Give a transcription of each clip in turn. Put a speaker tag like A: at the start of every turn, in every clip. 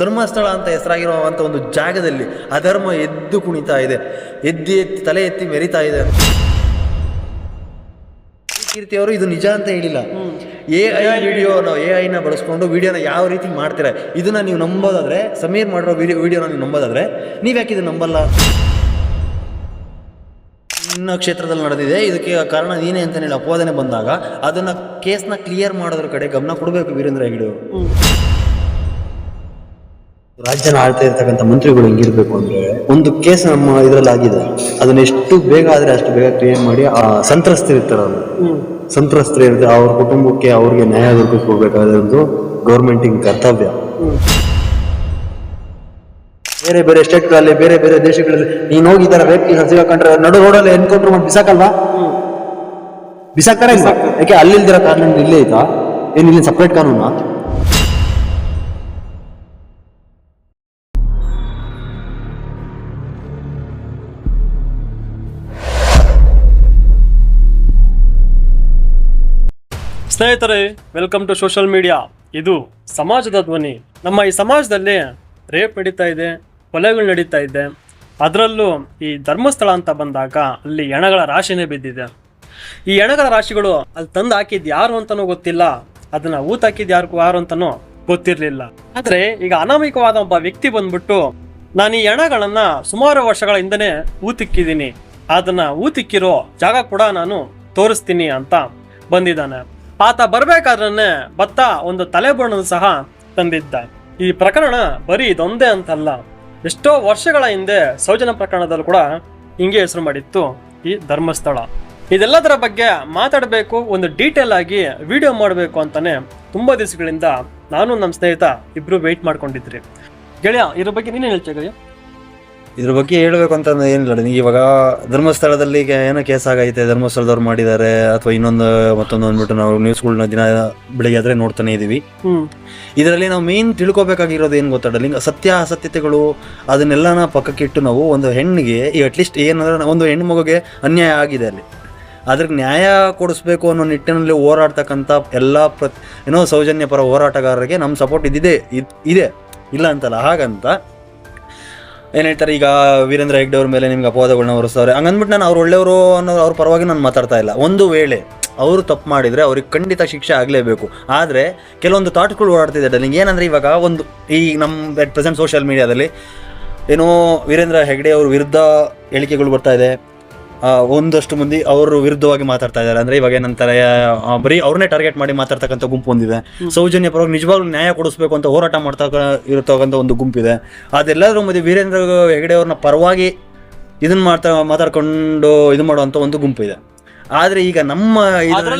A: ಧರ್ಮಸ್ಥಳ ಅಂತ ಹೆಸರಾಗಿರುವಂಥ ಒಂದು ಜಾಗದಲ್ಲಿ ಅಧರ್ಮ ಎದ್ದು ಕುಣಿತಾ ಇದೆ. ಎದ್ದು ಎತ್ತಿ ತಲೆ ಎತ್ತಿ ಮೆರಿತಾ ಇದೆ ಕೀರ್ತಿ ಅವರು ಇದು ನಿಜ ಅಂತ ಹೇಳಿಲ್ಲ. ಎ ಐ ವಿಡಿಯೋ ನಾವು ಎ ಐನ ಬಳಸ್ಕೊಂಡು ವಿಡಿಯೋನ ಯಾವ ರೀತಿ ಮಾಡ್ತೀರಾ? ಇದನ್ನ ನೀವು ನಂಬೋದಾದ್ರೆ ಸಮೀರ್ ಮಾಡಿರೋ ವಿಡಿಯೋ ವಿಡಿಯೋನ ನೀವು ನಂಬೋದಾದ್ರೆ ನೀವು ಯಾಕೆ ಇದು ನಂಬಲ್ಲ? ಇನ್ನ ಕ್ಷೇತ್ರದಲ್ಲಿ ನಡೆದಿದೆ. ಇದಕ್ಕೆ ಕಾರಣ ನೀನೇ ಅಂತ ಹೇಳಿ ಅಪವಾದನೆ ಬಂದಾಗ ಅದನ್ನ ಕೇಸ್ನ ಕ್ಲಿಯರ್ ಮಾಡೋದ್ರ ಕಡೆ ಗಮನ ಕೊಡಬೇಕು ವೀರೇಂದ್ರ ಹೆಗಡೆ ರಾಜ್ಯನ ಆಳ್ತಾ ಇರ್ತಕ್ಕಂಥ ಮಂತ್ರಿಗಳು ಹೆಂಗಿರ್ಬೇಕು ಅಂದ್ರೆ ಒಂದು ಕೇಸ್ ನಮ್ಮ ಇದ್ರಲ್ಲಿ ಆಗಿದೆ ಅದನ್ನ ಎಷ್ಟು ಬೇಗ ಆದ್ರೆ ಅಷ್ಟು ಬೇಗ ಕ್ಲಿಯರ್ ಮಾಡಿ ಆ ಸಂತ್ರಸ್ತರು ಅವರು ಸಂತ್ರಸ್ತರು ಇರ್ತಾರೆ ಅವ್ರ ಕುಟುಂಬಕ್ಕೆ ಅವ್ರಿಗೆ ನ್ಯಾಯ ದೊರಕಿಸ್ಕೊಡ್ಬೇಕಾದ್ರೆ ಒಂದು ಗೌರ್ಮೆಂಟಿನ ಕರ್ತವ್ಯ. ಬೇರೆ ಬೇರೆ ಸ್ಟೇಟ್ಗಳಲ್ಲಿ ಬೇರೆ ಬೇರೆ ದೇಶಗಳಲ್ಲಿ ನೀನು ಹೋಗಿ ಈ ತರ ವ್ಯಕ್ತಿ ಸಿಗಾಕೊಂಡ್ರೆ ನಡು ರೋಡಲ್ಲಿ ಎನ್ಕೌಂಟರ್ ಮಾಡಿ ಬಿಸಾಕಲ್ವಾ? ಬಿಸಾಕ್ತಾರೆ ಯಾಕೆ ಅಲ್ಲಿಲ್ದಿರೋ ಕಾನೂನು ಇಲ್ಲೇ ಐತಾ? ಏನಿಲ್ಲ ಸಪ್ರೇಟ್ ಕಾನೂನಾ?
B: ಸ್ನೇಹಿತರೆ ವೆಲ್ಕಮ್ ಟು ಸೋಷಿಯಲ್ ಮೀಡಿಯಾ ಇದು ಸಮಾಜದ ಧ್ವನಿ. ನಮ್ಮ ಈ ಸಮಾಜದಲ್ಲಿ ರೇಪ್ ನಡೀತಾ ಇದೆ, ಕೊಲೆಗಳು ನಡೀತಾ ಇದೆ. ಅದರಲ್ಲೂ ಈ ಧರ್ಮಸ್ಥಳ ಅಂತ ಬಂದಾಗ ಅಲ್ಲಿ ಎಣಗಳ ರಾಶಿನೇ ಬಿದ್ದಿದೆ. ಈ ಎಣಗಳ ರಾಶಿಗಳು ಅಲ್ಲಿ ತಂದು ಹಾಕಿದ್ ಯಾರು ಅಂತನೂ ಗೊತ್ತಿಲ್ಲ. ಅದನ್ನ ಊತ ಹಾಕಿದ್ ಯಾರು ಯಾರು ಅಂತನೂ ಗೊತ್ತಿರಲಿಲ್ಲ. ಆದ್ರೆ ಈಗ ಅನಾಮಿಕವಾದ ಒಬ್ಬ ವ್ಯಕ್ತಿ ಬಂದ್ಬಿಟ್ಟು, ನಾನು ಈ ಹೆಣಗಳನ್ನ ಸುಮಾರು ವರ್ಷಗಳ ಹಿಂದನೆ ಊತಿಕ್ಕಿದ್ದೀನಿ. ಅದನ್ನ ಊತಿಕ್ಕಿರೋ ಜಾಗ ಕೂಡ ನಾನು ತೋರಿಸ್ತೀನಿ ಅಂತ ಬಂದಿದ್ದಾನೆ. ಆತ ಬರಬೇಕಾದ್ರೆ ಭತ್ತ ಒಂದು ತಲೆಬೋಣನ ಸಹ ತಂದಿದ್ದ. ಈ ಪ್ರಕರಣ ಬರೀ ಇದೊಂದೇ ಅಂತಲ್ಲ. ಎಷ್ಟೋ ವರ್ಷಗಳ ಹಿಂದೆ ಸೌಜನ ಪ್ರಕರಣದಲ್ಲೂ ಕೂಡ ಹಿಂಗೆ ಹೆಸರು ಮಾಡಿತ್ತು ಈ ಧರ್ಮಸ್ಥಳ. ಇದೆಲ್ಲದರ ಬಗ್ಗೆ ಮಾತಾಡಬೇಕು, ಒಂದು ಡೀಟೇಲ್ ಆಗಿ ವಿಡಿಯೋ ಮಾಡಬೇಕು ಅಂತಾನೆ ತುಂಬಾ ದಿವಸಗಳಿಂದ ನಾನು ನಮ್ಮ ಸ್ನೇಹಿತ ಇಬ್ರು ವೆಯ್ಟ್ ಮಾಡ್ಕೊಂಡಿದ್ರಿ. ಗೆಳೆಯ, ಇದ್ರ ಬಗ್ಗೆ ನೀನೇನು ಹೇಳ್ತೀಯ ಗೆಳೆಯ?
A: ಇದ್ರ ಬಗ್ಗೆ ಹೇಳ್ಬೇಕು ಅಂತ ಏನಿಲ್ಲ ನೀವು ಇವಾಗ ಧರ್ಮಸ್ಥಳದಲ್ಲಿ ಈಗ ಏನೋ ಕೇಸ್ ಆಗೈತೆ ಧರ್ಮಸ್ಥಳದವ್ರು ಮಾಡಿದ್ದಾರೆ ಅಥವಾ ಇನ್ನೊಂದು ಮತ್ತೊಂದು ಅಂದ್ಬಿಟ್ಟು ನಾವು ನ್ಯೂಸ್ಗಳನ್ನ ದಿನ ಬೆಳಿಗ್ಗೆ ಆದ್ರೆ ನೋಡ್ತಾನೆ ಇದೀವಿ. ಇದರಲ್ಲಿ ನಾವು ಮೇನ್ ತಿಳ್ಕೊಬೇಕಾಗಿರೋದು ಏನು ಗೊತ್ತಾ ಲಿಂಗ ಸತ್ಯ ಅಸತ್ಯತೆಗಳು ಅದನ್ನೆಲ್ಲನ ಪಕ್ಕಕ್ಕಿಟ್ಟು ನಾವು ಒಂದು ಹೆಣ್ಣಿಗೆ ಈ ಅಟ್ಲೀಸ್ಟ್ ಏನಂದ್ರೆ ಒಂದು ಹೆಣ್ಣು ಮಗುಗೆ ಅನ್ಯಾಯ ಆಗಿದೆ ಅಲ್ಲಿ. ಅದ್ರಿಗೆ ನ್ಯಾಯ ಕೊಡಿಸ್ಬೇಕು ಅನ್ನೋ ನಿಟ್ಟಿನಲ್ಲಿ ಹೋರಾಡ್ತಕ್ಕಂಥ ಎಲ್ಲ ಪ್ರತಿ ಏನೋ ಸೌಜನ್ಯ ಪರ ಹೋರಾಟಗಾರರಿಗೆ ನಮ್ಮ ಸಪೋರ್ಟ್ ಇದ್ದಿದೆ ಇದ್- ಇದೆ. ಇಲ್ಲ ಅಂತಲ್ಲ ಹಾಗಂತ ಏನು ಹೇಳ್ತಾರೆ, ಈಗ ವೀರೇಂದ್ರ ಹೆಗ್ಡೆ ಅವ್ರ ಮೇಲೆ ನಿಮ್ಗೆ ಅಪವಾದಗಳನ್ನ ಹೊರಿಸ್ತಾರೆ ಹಂಗಂದ್ಬಿಟ್ಟು ನಾನು ಅವ್ರು ಒಳ್ಳೆಯವರು ಅನ್ನೋ ಅವ್ರ ಪರವಾಗಿ ನಾನು ಮಾತಾಡ್ತಾ ಇಲ್ಲ. ಒಂದು ವೇಳೆ ಅವರು ತಪ್ಪು ಮಾಡಿದರೆ ಅವ್ರಿಗೆ ಖಂಡಿತ ಶಿಕ್ಷೆ ಆಗಲೇಬೇಕು. ಆದರೆ ಕೆಲವೊಂದು ಥಾಟ್ಗಳು ಓಡಾಡ್ತಿದೆ ಡಲಿಂಗ್ ಏನಂದರೆ ಇವಾಗ ಒಂದು ಈ ನಮ್ಮ ಪ್ರೆಸೆಂಟ್ ಸೋಷಿಯಲ್ ಮೀಡಿಯಾದಲ್ಲಿ ಏನೋ ವೀರೇಂದ್ರ ಹೆಗ್ಡೆ ಅವ್ರ ವಿರುದ್ಧ ಹೇಳಿಕೆಗಳು ಬರ್ತಾ ಇದೆ. ಒಂದಷ್ಟು ಮಂದಿ ಅವರು ವಿರುದ್ಧವಾಗಿ ಮಾತಾಡ್ತಾ ಇದ್ದಾರೆ. ಅಂದ್ರೆ ಇವಾಗ ಏನಂತಾರೆ ಆ, ಬರೀ ಅವ್ರನ್ನೇ ಟಾರ್ಗೆಟ್ ಮಾಡಿ ಮಾತಾಡ್ತಕ್ಕಂಥ ಗುಂಪು ಒಂದಿದೆ. ಸೌಜನ್ಯ ಪರವಾಗಿ ನಿಜವಾಗ್ಲೂ ನ್ಯಾಯ ಕೊಡಿಸ್ಬೇಕು ಅಂತ ಹೋರಾಟ ಮಾಡ್ತಾ ಇರತಕ್ಕಂಥ ಒಂದು ಗುಂಪಿದೆ. ಅದೆಲ್ಲದರ ಮಧ್ಯೆ ವೀರೇಂದ್ರ ಹೆಗಡೆ ಅವ್ರನ್ನ ಪರವಾಗಿ ಇದನ್ನ ಮಾಡ್ತಾ ಮಾತಾಡ್ಕೊಂಡು ಇದು ಮಾಡುವಂಥ ಒಂದು ಗುಂಪು ಇದೆ. ಆದ್ರೆ ಈಗ ನಮ್ಮ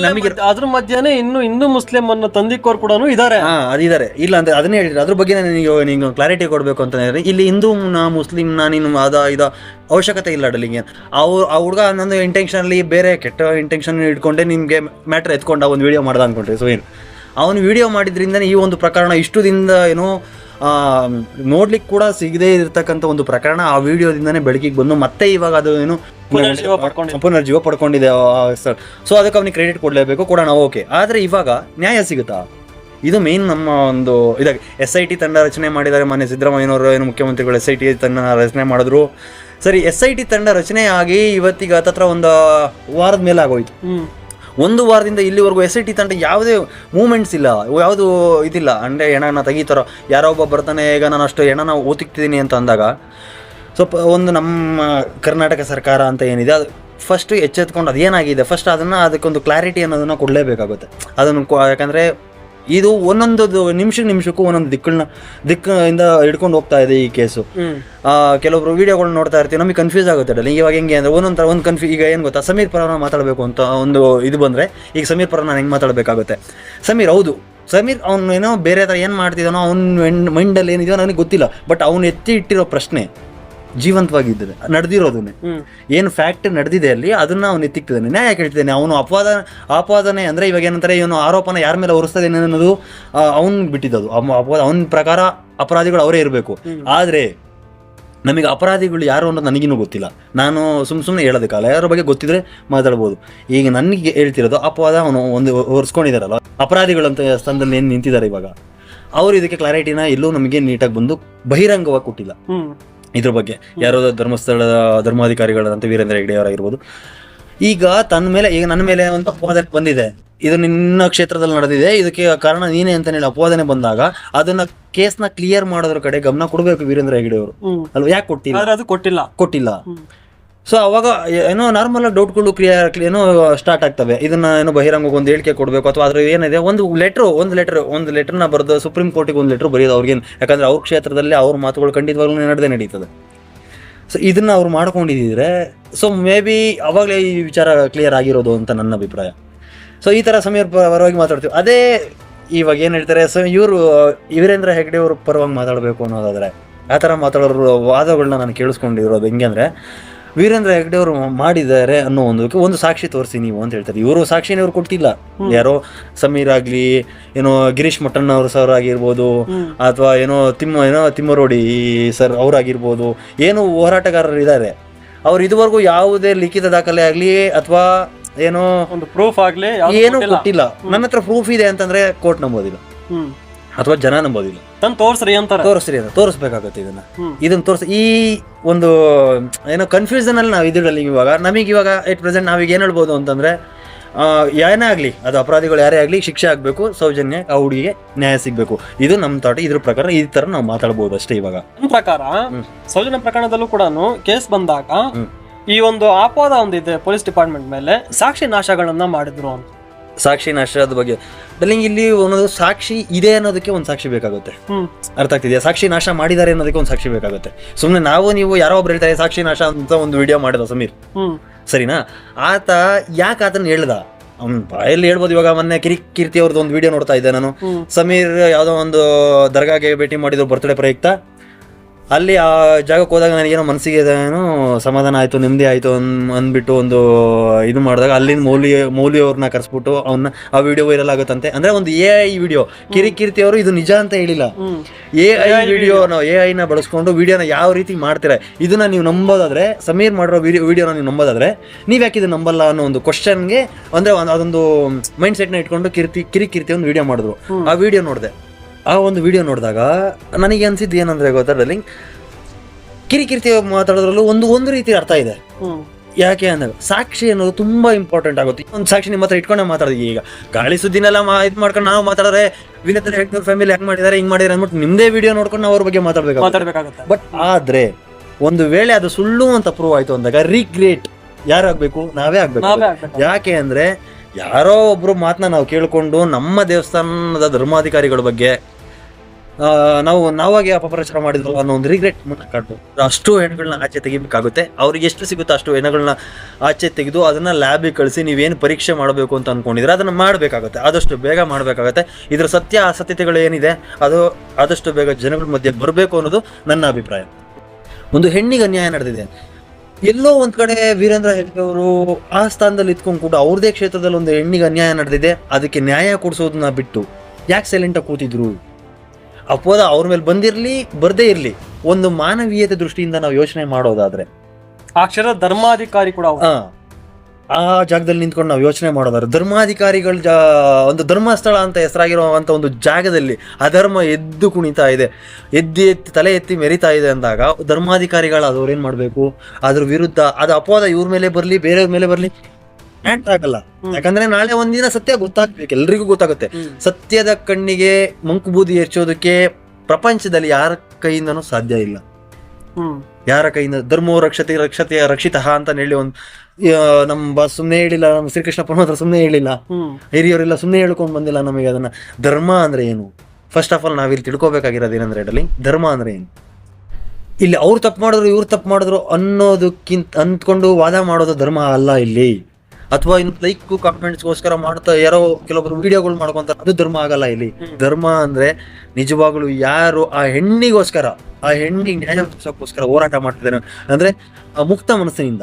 A: ನಮಗೆ
B: ಅದ್ರ ಮಧ್ಯಾಹ್ನ ಇನ್ನು ಹಿಂದೂ ಮುಸ್ಲಿಂ ಅನ್ನ ತಂದಿಕ್ಕೋರ್ ಕೂಡ ಇದಾರೆ.
A: ಹಾ ಅದಿದ್ದಾರೆ ಇಲ್ಲ ಅಂದ್ರೆ ಅದನ್ನೇ ಹೇಳಿದ್ರೆ ಅದ್ರ ಬಗ್ಗೆ ನಿಮಗೆ ನೀವು ಕ್ಲಾರಿಟಿ ಕೊಡಬೇಕು ಅಂತ ಹೇಳಿದ್ರೆ ಇಲ್ಲಿ ಹಿಂದೂ ನಾ ಮುಸ್ಲಿಂನ ನೀನು ಅದ ಇದ ಅವಶ್ಯಕತೆ ಇಲ್ಲ ಡಲಿಂಗೆ ಅವ್ರು ಆ ಹುಡುಗ ನನ್ನ ಇಂಟೆನ್ಷನಲ್ಲಿ ಬೇರೆ ಕೆಟ್ಟ ಇಂಟೆನ್ಷನ್ ಇಟ್ಕೊಂಡೆ ನಿಮಗೆ ಮ್ಯಾಟ್ರ್ ಎತ್ಕೊಂಡ ಒಂದು ವಿಡಿಯೋ ಮಾಡ್ದ ಅನ್ಕೊಂಡ್ರಿ ಸೊ ಏನು? ಅವನು ವಿಡಿಯೋ ಮಾಡಿದ್ರಿಂದ ಈ ಒಂದು ಪ್ರಕರಣ ಇಷ್ಟು ದಿನದ ಏನೋ ನೋಡ್ಲಿಕ್ಕೆ ಕೂಡ ಸಿಗದೇ ಇರತಕ್ಕಂಥ ಒಂದು ಪ್ರಕರಣ ಆ ವಿಡಿಯೋದಿಂದನೇ ಬೆಳಕಿಗೆ ಬಂದು ಮತ್ತೆ ಇವಾಗ ಅದು ಏನು
B: ಪುನರ್ಜೀವ ಪಡ್ಕೊಂಡಿದೆ.
A: ಸೊ ಅದಕ್ಕೆ ಅವ್ನಿಗೆ ಕ್ರೆಡಿಟ್ ಕೊಡಲೇಬೇಕು ಕೂಡ ನಾವು ಓಕೆ ಆದರೆ ಇವಾಗ ನ್ಯಾಯ ಸಿಗುತ್ತಾ? ಇದು ಮೇನ್ ನಮ್ಮ ಒಂದು ಇದಾಗ ಎಸ್ ಐ ಟಿ ತಂಡ ರಚನೆ ಮಾಡಿದ್ದಾರೆ ಮಾನ್ಯ ಸಿದ್ದರಾಮಯ್ಯನವರು ಏನು ಮುಖ್ಯಮಂತ್ರಿಗಳು ಎಸ್ ಐ ಟಿ ತಂಡ ರಚನೆ ಮಾಡಿದ್ರು. ಸರಿ ಎಸ್ ಐ ಟಿ ತಂಡ ರಚನೆ ಆಗಿ ಇವತ್ತಿಗೆ ಹತ್ತತ್ರ ಒಂದು ವಾರದ ಮೇಲೆ ಆಗೋಯ್ತು. ಒಂದು ವಾರದಿಂದ ಇಲ್ಲಿವರೆಗೂ ಎಸ್ ಐ ಟಿ ತಂಡ ಯಾವುದೇ ಮೂಮೆಂಟ್ಸ್ ಇಲ್ಲ ಯಾವುದು ಇದಿಲ್ಲ. ಅಂದರೆ ಹೆಣನ ತೆಗಿತಾರೋ ಯಾರೋ ಒಬ್ಬ ಬರ್ತಾನೆ ಈಗ ನಾನು ಅಷ್ಟು ಹೆಣನ ಓದಿಕ್ತಿದ್ದೀನಿ ಅಂತ ಅಂದಾಗ ಸ್ವಲ್ಪ ಒಂದು ನಮ್ಮ ಕರ್ನಾಟಕ ಸರ್ಕಾರ ಅಂತ ಏನಿದೆ ಅದು ಫಸ್ಟ್ ಎಚ್ಚೆತ್ಕೊಂಡು ಅದೇನಾಗಿದೆ ಫಸ್ಟ್ ಅದನ್ನು ಅದಕ್ಕೊಂದು ಕ್ಲಾರಿಟಿ ಅನ್ನೋದನ್ನು ಕೊಡಲೇಬೇಕಾಗುತ್ತೆ. ಅದನ್ನು ಯಾಕಂದರೆ ಇದು ಒಂದೊಂದು ನಿಮಿಷ ನಿಮಿಷಕ್ಕೂ ಒಂದೊಂದು ದಿಕ್ಕನ್ನ ದಿಕ್ಕಿಂದ ಹಿಡ್ಕೊಂಡು ಹೋಗ್ತಾ ಇದೆ ಈ ಕೇಸು ಕೆಲವೊಬ್ರು ವಿಡಿಯೋಗಳು ನೋಡ್ತಾ ಇರ್ತೀವಿ ನಮಗೆ ಕನ್ಫ್ಯೂಸ್ ಆಗುತ್ತೆ ಅಲ್ಲ ಇವಾಗ ಹೆಂಗೆ ಅಂದ್ರೆ ಒಂದೊಂದು ಥರ ಒಂದು ಕನ್ಫ್ಯೂ ಈಗ ಏನು ಗೊತ್ತಾ ಸಮೀರ್ ಪರ ಮಾತಾಡಬೇಕು ಅಂತ ಒಂದು ಇದು ಬಂದರೆ ಈಗ ಸಮೀರ್ ಪರ ನಾನು ಹೆಂಗೆ ಮಾತಾಡಬೇಕಾಗುತ್ತೆ? ಸಮೀರ್ ಹೌದು. ಸಮೀರ್ ಅವ್ನು ಏನೋ ಬೇರೆ ಥರ ಏನು ಮಾಡ್ತಿದ್ದಾನೋ ಅವ್ನ ಮೈಂಡಲ್ಲಿ ಏನಿದೆಯೋ ನನಗೆ ಗೊತ್ತಿಲ್ಲ. ಬಟ್ ಅವ್ನು ಎತ್ತಿ ಇಟ್ಟಿರೋ ಪ್ರಶ್ನೆ ಜೀವಂತವಾಗಿದ್ದರೆ ನಡೆದಿರೋದನ್ನೇ. ಏನು ಫ್ಯಾಕ್ಟ್ ನಡೆದಿದೆ ಅಲ್ಲಿ ಅದನ್ನ ಅವನು ಎತ್ತಿಕ್ತಿದ್ದಾನೆ. ನ್ಯಾಯ ಕೇಳ್ತಿದ್ದಾನೆ. ಅವನು ಅಪವಾದ ಅಪವಾದನೆ ಅಂದ್ರೆ ಇವಾಗ ಏನಂತಾರೆ ಇವನು ಆರೋಪನ ಯಾರ ಮೇಲೆ ಹೊರಿಸ್ತದೆ ಅನ್ನೋದು ಅವನ್ ಬಿಟ್ಟಿದ್ದದು. ಅವ- ಅಪವಾದ ಅವನ ಪ್ರಕಾರ ಅಪರಾಧಿಗಳು ಅವರೇ ಇರಬೇಕು. ಆದ್ರೆ ನಮಗೆ ಅಪರಾಧಿಗಳು ಯಾರು ಅನ್ನೋದು ನನಗಿನ್ನೂ ಗೊತ್ತಿಲ್ಲ. ನಾನು ಸುಮ್ ಸುಮ್ಮನೆ ಹೇಳೋದಕ್ಕಲ್ಲ ಯಾರ ಬಗ್ಗೆ ಗೊತ್ತಿದ್ರೆ ಮಾತಾಡ್ಬೋದು. ಈಗ ನನಗೆ ಹೇಳ್ತಿರೋದು ಅಪವಾದ ಅವನು ಒಂದು ಹೊರಿಸ್ಕೊಂಡಿದ್ದಾರಲ್ಲ ಅಪರಾಧಿಗಳಂತ ಸ್ಥಾನದಲ್ಲಿ ಏನು ನಿಂತಿದ್ದಾರೆ ಇವಾಗ? ಅವರು ಇದಕ್ಕೆ ಕ್ಲಾರಿಟಿನ ಎಲ್ಲೂ ನಮಗೆ ನೀಟಾಗಿ ಬಂದು ಬಹಿರಂಗವಾಗಿ ಕೊಟ್ಟಿಲ್ಲ. ಇದ್ರ ಬಗ್ಗೆ ಯಾರೋ ಧರ್ಮಸ್ಥಳದ ಧರ್ಮಾಧಿಕಾರಿಗಳಂತ ವೀರೇಂದ್ರ ಹೆಗ್ಡೆ ಅವರಾಗಿರ್ಬೋದು ಈಗ ತನ್ನ ಮೇಲೆ ಈಗ ನನ್ನ ಮೇಲೆ ಒಂದು ಅಪವಾದನೆ ಬಂದಿದೆ. ಇದು ನಿನ್ನ ಕ್ಷೇತ್ರದಲ್ಲಿ ನಡೆದಿದೆ. ಇದಕ್ಕೆ ಕಾರಣ ನೀನೇ ಅಂತ ಹೇಳಿ ಅಪವಾದನೆ ಬಂದಾಗ ಅದನ್ನ ಕೇಸ್ನ ಕ್ಲಿಯರ್ ಮಾಡೋದ್ರ ಕಡೆ ಗಮನ ಕೊಡಬೇಕು ವೀರೇಂದ್ರ ಹೆಗ್ಡೆ ಅವರು. ಅಲ್ವಾ? ಯಾಕೆ ಕೊಟ್ಟಿಲ್ಲ?
B: ಆದ್ರೆ ಅದು ಕೊಟ್ಟಿಲ್ಲ.
A: ಕೊಟ್ಟಿಲ್ಲ. ಸೊ ಅವಾಗ ಏನೋ ನಾರ್ಮಲ್ ಆಗಿ ಡೌಟ್ಗಳು ಕ್ಲಿಯರ್ ಏನೋ ಸ್ಟಾರ್ಟ್ ಆಗ್ತವೆ. ಇದನ್ನ ಏನೋ ಬಹಿರಂಗಕ್ಕೆ ಒಂದು ಹೇಳಿಕೆ ಕೊಡಬೇಕು ಅಥವಾ ಅದ್ರ ಏನಿದೆ, ಒಂದು ಲೆಟ್ರು ಒಂದು ಲೆಟರ್ ಒಂದು ಲೆಟರ್ನ ಬರೆದು ಸುಪ್ರೀಂ ಕೋರ್ಟಿಗೆ ಒಂದು ಲೆಟರ್ ಬರೆಯೋದು ಅವ್ರಿಗೇನು ಯಾಕಂದ್ರೆ ಅವ್ರ ಕ್ಷೇತ್ರದಲ್ಲಿ ಅವ್ರ ಮಾತುಗಳು ಖಂಡಿತವಾಗ್ಲೂ ನಡೆದೇ ನಡೀತದೆ. ಸೊ ಇದನ್ನ ಅವ್ರು ಮಾಡ್ಕೊಂಡಿದ್ದಿದ್ರೆ ಸೊ ಮೇ ಬಿ ಅವಾಗಲೇ ಈ ವಿಚಾರ ಕ್ಲಿಯರ್ ಆಗಿರೋದು ಅಂತ ನನ್ನ ಅಭಿಪ್ರಾಯ. ಸೊ ಈ ಥರ ಸಮೀರ್ ಪರವಾಗಿ ಮಾತಾಡ್ತೀವಿ. ಅದೇ ಇವಾಗ ಏನು ಹೇಳ್ತಾರೆ ಸೊ ಇವರು, ವೀರೇಂದ್ರ ಹೆಗ್ಡೆ ಅವ್ರ ಪರವಾಗಿ ಮಾತಾಡಬೇಕು ಅನ್ನೋದಾದರೆ, ಆ ಥರ ಮಾತಾಡೋರು ವಾದಗಳನ್ನ ನಾನು ಕೇಳಿಸ್ಕೊಂಡಿರೋದು ಹೆಂಗೆ ಅಂದರೆ ವೀರೇಂದ್ರ ಹೆಗ್ಡೆ ಅವರು ಮಾಡಿದ್ದಾರೆ ಅನ್ನೋ ಒಂದಕ್ಕೆ ಒಂದು ಸಾಕ್ಷಿ ತೋರಿಸಿ ನೀವು ಅಂತ ಹೇಳ್ತಾರೆ. ಇವರು ಸಾಕ್ಷಿನ ಇವ್ರು ಕೊಟ್ಟಿಲ್ಲ. ಯಾರೋ ಸಮೀರ್ ಆಗ್ಲಿ ಏನೋ ಗಿರೀಶ್ ಮಟ್ಟಣ್ಣ ಅವ್ರ ಸರ್ ಆಗಿರ್ಬೋದು. ಅಥವಾ ಏನೋ ತಿಮ್ಮ ಏನೋ ತಿಮ್ಮರೋಡಿ ಸರ್ ಅವರಾಗಿರ್ಬೋದು ಏನು ಹೋರಾಟಗಾರರು ಇದ್ದಾರೆ ಅವ್ರು ಇದುವರೆಗೂ ಯಾವುದೇ ಲಿಖಿತ ದಾಖಲೆ ಆಗಲಿ ಅಥವಾ ಏನೋ
B: ಒಂದು ಪ್ರೂಫ್ ಆಗಲಿ
A: ಏನೂ
B: ಕೊಟ್ಟಿಲ್ಲ.
A: ನನ್ನ ಹತ್ರ ಪ್ರೂಫ್ ಇದೆ ಅಂತಂದ್ರೆ ಕೋರ್ಟ್ ನಂಬೋದಿಲ್ಲ. ಅಥವಾ ಜನ ನಂಬೋದಿಲ್ಲ.
B: ತೋರಿಸ್ರಿ ತೋರ್ಸ್ರಿ ಅಂತಾರೆ.
A: ತೋರಿಸ್ರಿ ಅಂತ ತೋರಿಸ್ಬೇಕಾಗತ್ತೆ ಇದನ್ನ. ಇದನ್ನ ತೋರಿಸ್ ಈ ಒಂದು ಏನೋ ಕನ್ಫ್ಯೂಷನ್ ಅಲ್ಲಿ ನಾವು ಇದ್ರಲ್ಲಿ ಇವಾಗ ನಮಗೆ ಇವಾಗ ಎಟ್ ಪ್ರೆಸೆಂಟ್ ನಾವೀಗ ಏನು ಹೇಳ್ಬೋದು ಅಂತಂದ್ರೆ ಏನೇ ಆಗಲಿ ಅದು ಅಪರಾಧಿಗಳು ಯಾರೇ ಆಗಲಿ ಶಿಕ್ಷೆ ಆಗಬೇಕು ಸೌಜನ್ಯ ಆ ಹುಡುಗಿಗೆ ನ್ಯಾಯ ಸಿಗಬೇಕು. ಇದು ನಮ್ಮ ತಾಟ ಇದ್ರ ಪ್ರಕಾರ ಈ ತರ ನಾವು ಮಾತಾಡ್ಬೋದು ಅಷ್ಟೇ ಇವಾಗ.
B: ನನ್ನ ಪ್ರಕಾರ ಸೌಜನ್ಯ ಪ್ರಕರಣದಲ್ಲೂ ಕೂಡ ಕೇಸ್ ಬಂದಾಗ ಈ ಒಂದು ಅಪವಾದ ಒಂದಿದೆ ಪೊಲೀಸ್ ಡಿಪಾರ್ಟ್ಮೆಂಟ್ ಮೇಲೆ ಸಾಕ್ಷಿ ನಾಶಗಳನ್ನ ಮಾಡಿದ್ರು ಅಂತ.
A: ಸಾಕ್ಷಿ ನಾಶದ ಬಗ್ಗೆ. ಡಲ್ಲಿಂಗ್ ಇಲ್ಲಿ ಒಂದು ಸಾಕ್ಷಿ ಇದೆ ಅನ್ನೋದಕ್ಕೆ ಒಂದು ಸಾಕ್ಷಿ ಬೇಕಾಗುತ್ತೆ. ಅರ್ಥ ಆಗ್ತಿದೆಯಾ? ಸಾಕ್ಷಿ ನಾಶ ಮಾಡಿದ್ದಾರೆ ಅನ್ನೋದಕ್ಕೆ ಒಂದು ಸಾಕ್ಷಿ ಬೇಕಾಗುತ್ತೆ. ಸುಮ್ಮನೆ ನಾವು ನೀವು ಯಾರೋ ಒಬ್ರು ಹೇಳ್ತಾರೆ ಸಾಕ್ಷಿ ನಾಶ ಅಂತ ಒಂದು ವಿಡಿಯೋ ಮಾಡಿದ ಸಮೀರ್. ಸರಿನಾ? ಆತ ಯಾಕೆ ಆತನ ಹೇಳ್ದ? ಅವ್ನ ಬಾಯಲ್ಲಿ ಹೇಳ್ಬೋದು ಇವಾಗ ಮೊನ್ನೆ ಕಿರಿ ಕೀರ್ತಿ ಅವ್ರದ್ದು ಒಂದು ವಿಡಿಯೋ ನೋಡ್ತಾ ಇದ್ದೆ ನಾನು. ಸಮೀರ್ ಯಾವುದೋ ಒಂದು ದರ್ಗಾಗೆ ಭೇಟಿ ಮಾಡಿದ್ರು ಬರ್ತ್ಡೇ ಪ್ರಯುಕ್ತ. ಅಲ್ಲಿ ಆ ಜಾಗಕ್ಕೆ ಹೋದಾಗ ನನಗೇನೋ ಮನಸ್ಸಿಗೆ ಏನೋ ಸಮಾಧಾನ ಆಯಿತು ನೆಮ್ಮದಿ ಆಯಿತು ಅನ್ ಅಂದ್ಬಿಟ್ಟು ಒಂದು ಇದು ಮಾಡಿದಾಗ ಅಲ್ಲಿನ ಮೌಲಿ ಮೌಲಿ ಅವ್ರನ್ನ ಕರೆಸ್ಬಿಟ್ಟು ಅವನ್ನ ಆ ವಿಡಿಯೋ ವೈರಲ್ ಆಗುತ್ತಂತೆ. ಅಂದರೆ ಒಂದು ಎ ಐ ವಿಡಿಯೋ ಕಿರಿ ಅವರು ಇದು ನಿಜ ಅಂತ ಹೇಳಿಲ್ಲ. ಎ ಐ ವಿಡಿಯೋ ನಾವು ಎ ಐನ ಬಳಸ್ಕೊಂಡು ವಿಡಿಯೋನ ಯಾವ ರೀತಿ ಮಾಡ್ತೀರಾ? ಇದನ್ನ ನೀವು ನಂಬೋದಾದ್ರೆ ಸಮೀರ್ ಮಾಡಿರೋ ವಿಡಿಯೋ ವಿಡಿಯೋನ ನೀವು ನಂಬೋದಾದ್ರೆ ನೀವು ಯಾಕೆ ಇದು ನಂಬಲ್ಲ ಅನ್ನೋ ಒಂದು ಕ್ವಶನ್ಗೆ ಅಂದ್ರೆ ಅದೊಂದು ಮೈಂಡ್ ಸೆಟ್ನ ಇಟ್ಕೊಂಡು ಕಿರ್ತಿ ಕಿರಿ ಕೀರ್ತಿ ಒಂದು ವಿಡಿಯೋ ಮಾಡಿದ್ರು ಆ ವಿಡಿಯೋ ನೋಡಿದೆ. ಆ ಒಂದು ವಿಡಿಯೋ ನೋಡಿದಾಗ ನನಗೆ ಅನ್ಸಿದ್ದು ಏನಂದ್ರೆ ಗೊತ್ತಾ ಡಾರ್ಲಿಂಗ್? ಕಿರಿಕಿರಿತಿ ಮಾತಾಡೋದ್ರಲ್ಲೂ ಒಂದು ಒಂದು ರೀತಿ ಅರ್ಥ ಇದೆ. ಯಾಕೆ ಅಂದಾಗ ಸಾಕ್ಷಿ ಅನ್ನೋದು ತುಂಬಾ ಇಂಪಾರ್ಟೆಂಟ್ ಆಗುತ್ತೆ. ಒಂದು ಸಾಕ್ಷಿ ನಿಮ್ಮ ಹತ್ರ ಇಟ್ಕೊಂಡೆ ಮಾತಾಡಿದ್ವಿ ಈಗ. ಗಾಳಿ ಸುದ್ದಿನೆಲ್ಲ ಇದು ಮಾಡ್ಕೊಂಡು ನಾವು ಮಾತಾಡಿದ್ರೆ ವಿನತನ ಹೆಗ್ನೂರ್ ಫ್ಯಾಮಿಲಿ ಹೆಂಗ್ ಮಾಡಿದ್ದಾರೆ ಹಿಂಗ್ ಮಾಡಿದ್ರೆ ಅಂದ್ಬಿಟ್ಟು ನಿಮ್ದೇ ವಿಡಿಯೋ ನೋಡ್ಕೊಂಡು ನಾವು ಅವ್ರ ಬಗ್ಗೆ ಮಾತಾಡ್ಬೇಕು
B: ಮಾತಾಡ್ಬೇಕಾಗತ್ತೆ.
A: ಬಟ್ ಆದ್ರೆ ಒಂದು ವೇಳೆ ಅದು ಸುಳ್ಳು ಅಂತ ಪ್ರೂವ್ ಆಯ್ತು ಅಂದಾಗ ರಿಗ್ರೇಟ್ ಯಾರಾಗ್ಬೇಕು ನಾವೇ ಆಗ್ಬೇಕು.
B: ನಾವೇ ಆಗ್ಬೇಕು.
A: ಯಾಕೆ ಅಂದ್ರೆ ಯಾರೋ ಒಬ್ರು ಮಾತನ್ನ ನಾವು ಕೇಳ್ಕೊಂಡು ನಮ್ಮ ದೇವಸ್ಥಾನದ ಧರ್ಮಾಧಿಕಾರಿಗಳ ಬಗ್ಗೆ ನಾವು ನಾವಾಗಿ ಅಪಪ್ರಚಾರ ಮಾಡಿದ್ರು ಅನ್ನೋ ಒಂದು ರಿಗ್ರೆಟ್ ಕಾಡ್ಬೋದು ಅಷ್ಟು ಹೆಣ್ಣುಗಳನ್ನ ಆಚೆ ತೆಗಿಬೇಕಾಗುತ್ತೆ. ಅವ್ರಿಗೆ ಎಷ್ಟು ಸಿಗುತ್ತೋ ಅಷ್ಟು ಹೆಣ್ಣುಗಳನ್ನ ಆಚೆ ತೆಗೆದು ಅದನ್ನ ಲ್ಯಾಬಿಗೆ ಕಳಿಸಿ ನೀವೇನು ಪರೀಕ್ಷೆ ಮಾಡಬೇಕು ಅಂತ ಅನ್ಕೊಂಡಿದ್ರೆ ಅದನ್ನ ಮಾಡಬೇಕಾಗುತ್ತೆ. ಆದಷ್ಟು ಬೇಗ ಮಾಡಬೇಕಾಗುತ್ತೆ. ಇದ್ರ ಸತ್ಯ ಅಸತ್ಯತೆಗಳು ಏನಿದೆ, ಅದು ಆದಷ್ಟು ಬೇಗ ಜನಗಳ ಮಧ್ಯೆ ಬರಬೇಕು ಅನ್ನೋದು ನನ್ನ ಅಭಿಪ್ರಾಯ. ಒಂದು ಹೆಣ್ಣಿಗೆ ಅನ್ಯಾಯ ನಡೆದಿದೆ. ಎಲ್ಲೋ ಒಂದ್ ಕಡೆ ವೀರೇಂದ್ರ ಹೆಗ್ಡೆ ಅವರು ಆ ಸ್ಥಾನದಲ್ಲಿ ಇದ್ಕೊಂಡು ಕೂಡ ಅವ್ರದೇ ಕ್ಷೇತ್ರದಲ್ಲಿ ಒಂದು ಹೆಣ್ಣಿಗೆ ಅನ್ಯಾಯ ನಡೆದಿದೆ. ಅದಕ್ಕೆ ನ್ಯಾಯ ಕೊಡಿಸೋದನ್ನ ಬಿಟ್ಟು ಯಾಕೆ ಸೈಲೆಂಟಾಗಿ ಕೂತಿದ್ರು? ಅಪೋದ ಅವ್ರ ಮೇಲೆ ಬಂದಿರಲಿ ಬರದೇ ಇರಲಿ ಒಂದು ಮಾನವೀಯತೆ ದೃಷ್ಟಿಯಿಂದ ನಾವು ಯೋಚನೆ ಮಾಡೋದಾದ್ರೆ
B: ಅಕ್ಷರ ಧರ್ಮಾಧಿಕಾರಿ ಕೂಡ ಅವ್ರು.
A: ಆ ಆ ಜಾಗದಲ್ಲಿ ನಿಂತ್ಕೊಂಡು ನಾವು ಯೋಚನೆ ಮಾಡೋದಾದ್ರೆ ಧರ್ಮಾಧಿಕಾರಿಗಳ ಜಾ ಒಂದು ಧರ್ಮಸ್ಥಳ ಅಂತ ಹೆಸರಾಗಿರುವಂಥ ಒಂದು ಜಾಗದಲ್ಲಿ ಅಧರ್ಮ ಎದ್ದು ಕುಣಿತಾ ಇದೆ ಎದ್ದು ಎತ್ತಿ ತಲೆ ಎತ್ತಿ ಮೆರಿತಾ ಇದೆ ಅಂದಾಗ ಧರ್ಮಾಧಿಕಾರಿಗಳು ಅದವ್ರು ಏನು ಮಾಡಬೇಕು ಅದ್ರ ವಿರುದ್ಧ ಅದು ಅಪವಾದ ಇವ್ರ ಮೇಲೆ ಬರಲಿ ಬೇರೆಯವ್ರ ಮೇಲೆ ಬರಲಿ ಆಕ್ಟ್ ಆಗಲ್ಲ ಯಾಕಂದ್ರೆ ನಾಳೆ ಒಂದಿನ ಸತ್ಯ ಗೊತ್ತಾಗ್ಬೇಕು ಎಲ್ರಿಗೂ ಗೊತ್ತಾಗುತ್ತೆ. ಸತ್ಯದ ಕಣ್ಣಿಗೆ ಮಂಕು ಬೂದಿ ಹೆಚ್ಚೋದಕ್ಕೆ ಪ್ರಪಂಚದಲ್ಲಿ ಯಾರ ಕೈಯಿಂದನೂ ಸಾಧ್ಯ ಇಲ್ಲ. ಯಾರ ಕೈಯಿಂದ? ಧರ್ಮೋ ರಕ್ಷತೆ ರಕ್ಷತೆಯ ರಕ್ಷಿತ ಅಂತ ಹೇಳಿ ಒಂದು ನಮ್ಮ ಬಾ ಸುಮ್ಮನೆ ಹೇಳಿಲ್ಲ ನಮ್ಮ ಶ್ರೀಕೃಷ್ಣ ಹತ್ರ ಸುಮ್ಮನೆ ಹೇಳಿಲ್ಲ. ಹಿರಿಯವರೆಲ್ಲ ಸುಮ್ಮನೆ ಹೇಳ್ಕೊಂಡು ಬಂದಿಲ್ಲ ನಮಗೆ ಅದನ್ನ. ಧರ್ಮ ಅಂದ್ರೆ ಏನು? ಫಸ್ಟ್ ಆಫ್ ಆಲ್ ನಾವಿಲ್ಲಿ ತಿಳ್ಕೊಬೇಕಾಗಿರೋದು ಏನಂದ್ರೆ ಇಡಲಿ ಧರ್ಮ ಅಂದ್ರೆ ಏನು? ಇಲ್ಲಿ ಅವ್ರು ತಪ್ಪು ಮಾಡಿದ್ರು ಇವ್ರು ತಪ್ಪು ಮಾಡಿದ್ರು ಅನ್ನೋದಕ್ಕಿಂತ ಅಂದ್ಕೊಂಡು ವಾದ ಮಾಡೋದು ಧರ್ಮ ಅಲ್ಲ ಇಲ್ಲಿ. ಅಥವಾ ಇನ್ ಲೈಕ್ ಕಾಮೆಂಟ್ಸ್ಗೋಸ್ಕರ ಮಾಡ್ತಾ ಯಾರೋ ಕೆಲವೊಬ್ರು ವಿಡಿಯೋಗಳು ಮಾಡ್ಕೊಂತಾರೆ ಅದು ಧರ್ಮ ಆಗಲ್ಲ ಇಲ್ಲಿ. ಧರ್ಮ ಅಂದ್ರೆ ನಿಜವಾಗ್ಲು ಯಾರು ಆ ಹೆಣ್ಣಿಗೋಸ್ಕರ ಆ ಹೆಣ್ಣಿಗೆ ನ್ಯಾಯ ಹೋರಾಟ ಮಾಡ್ತಿದ್ದಾರೆ. ಅಂದ್ರೆ ಆ ಮುಕ್ತ ಮನಸ್ಸಿನಿಂದ.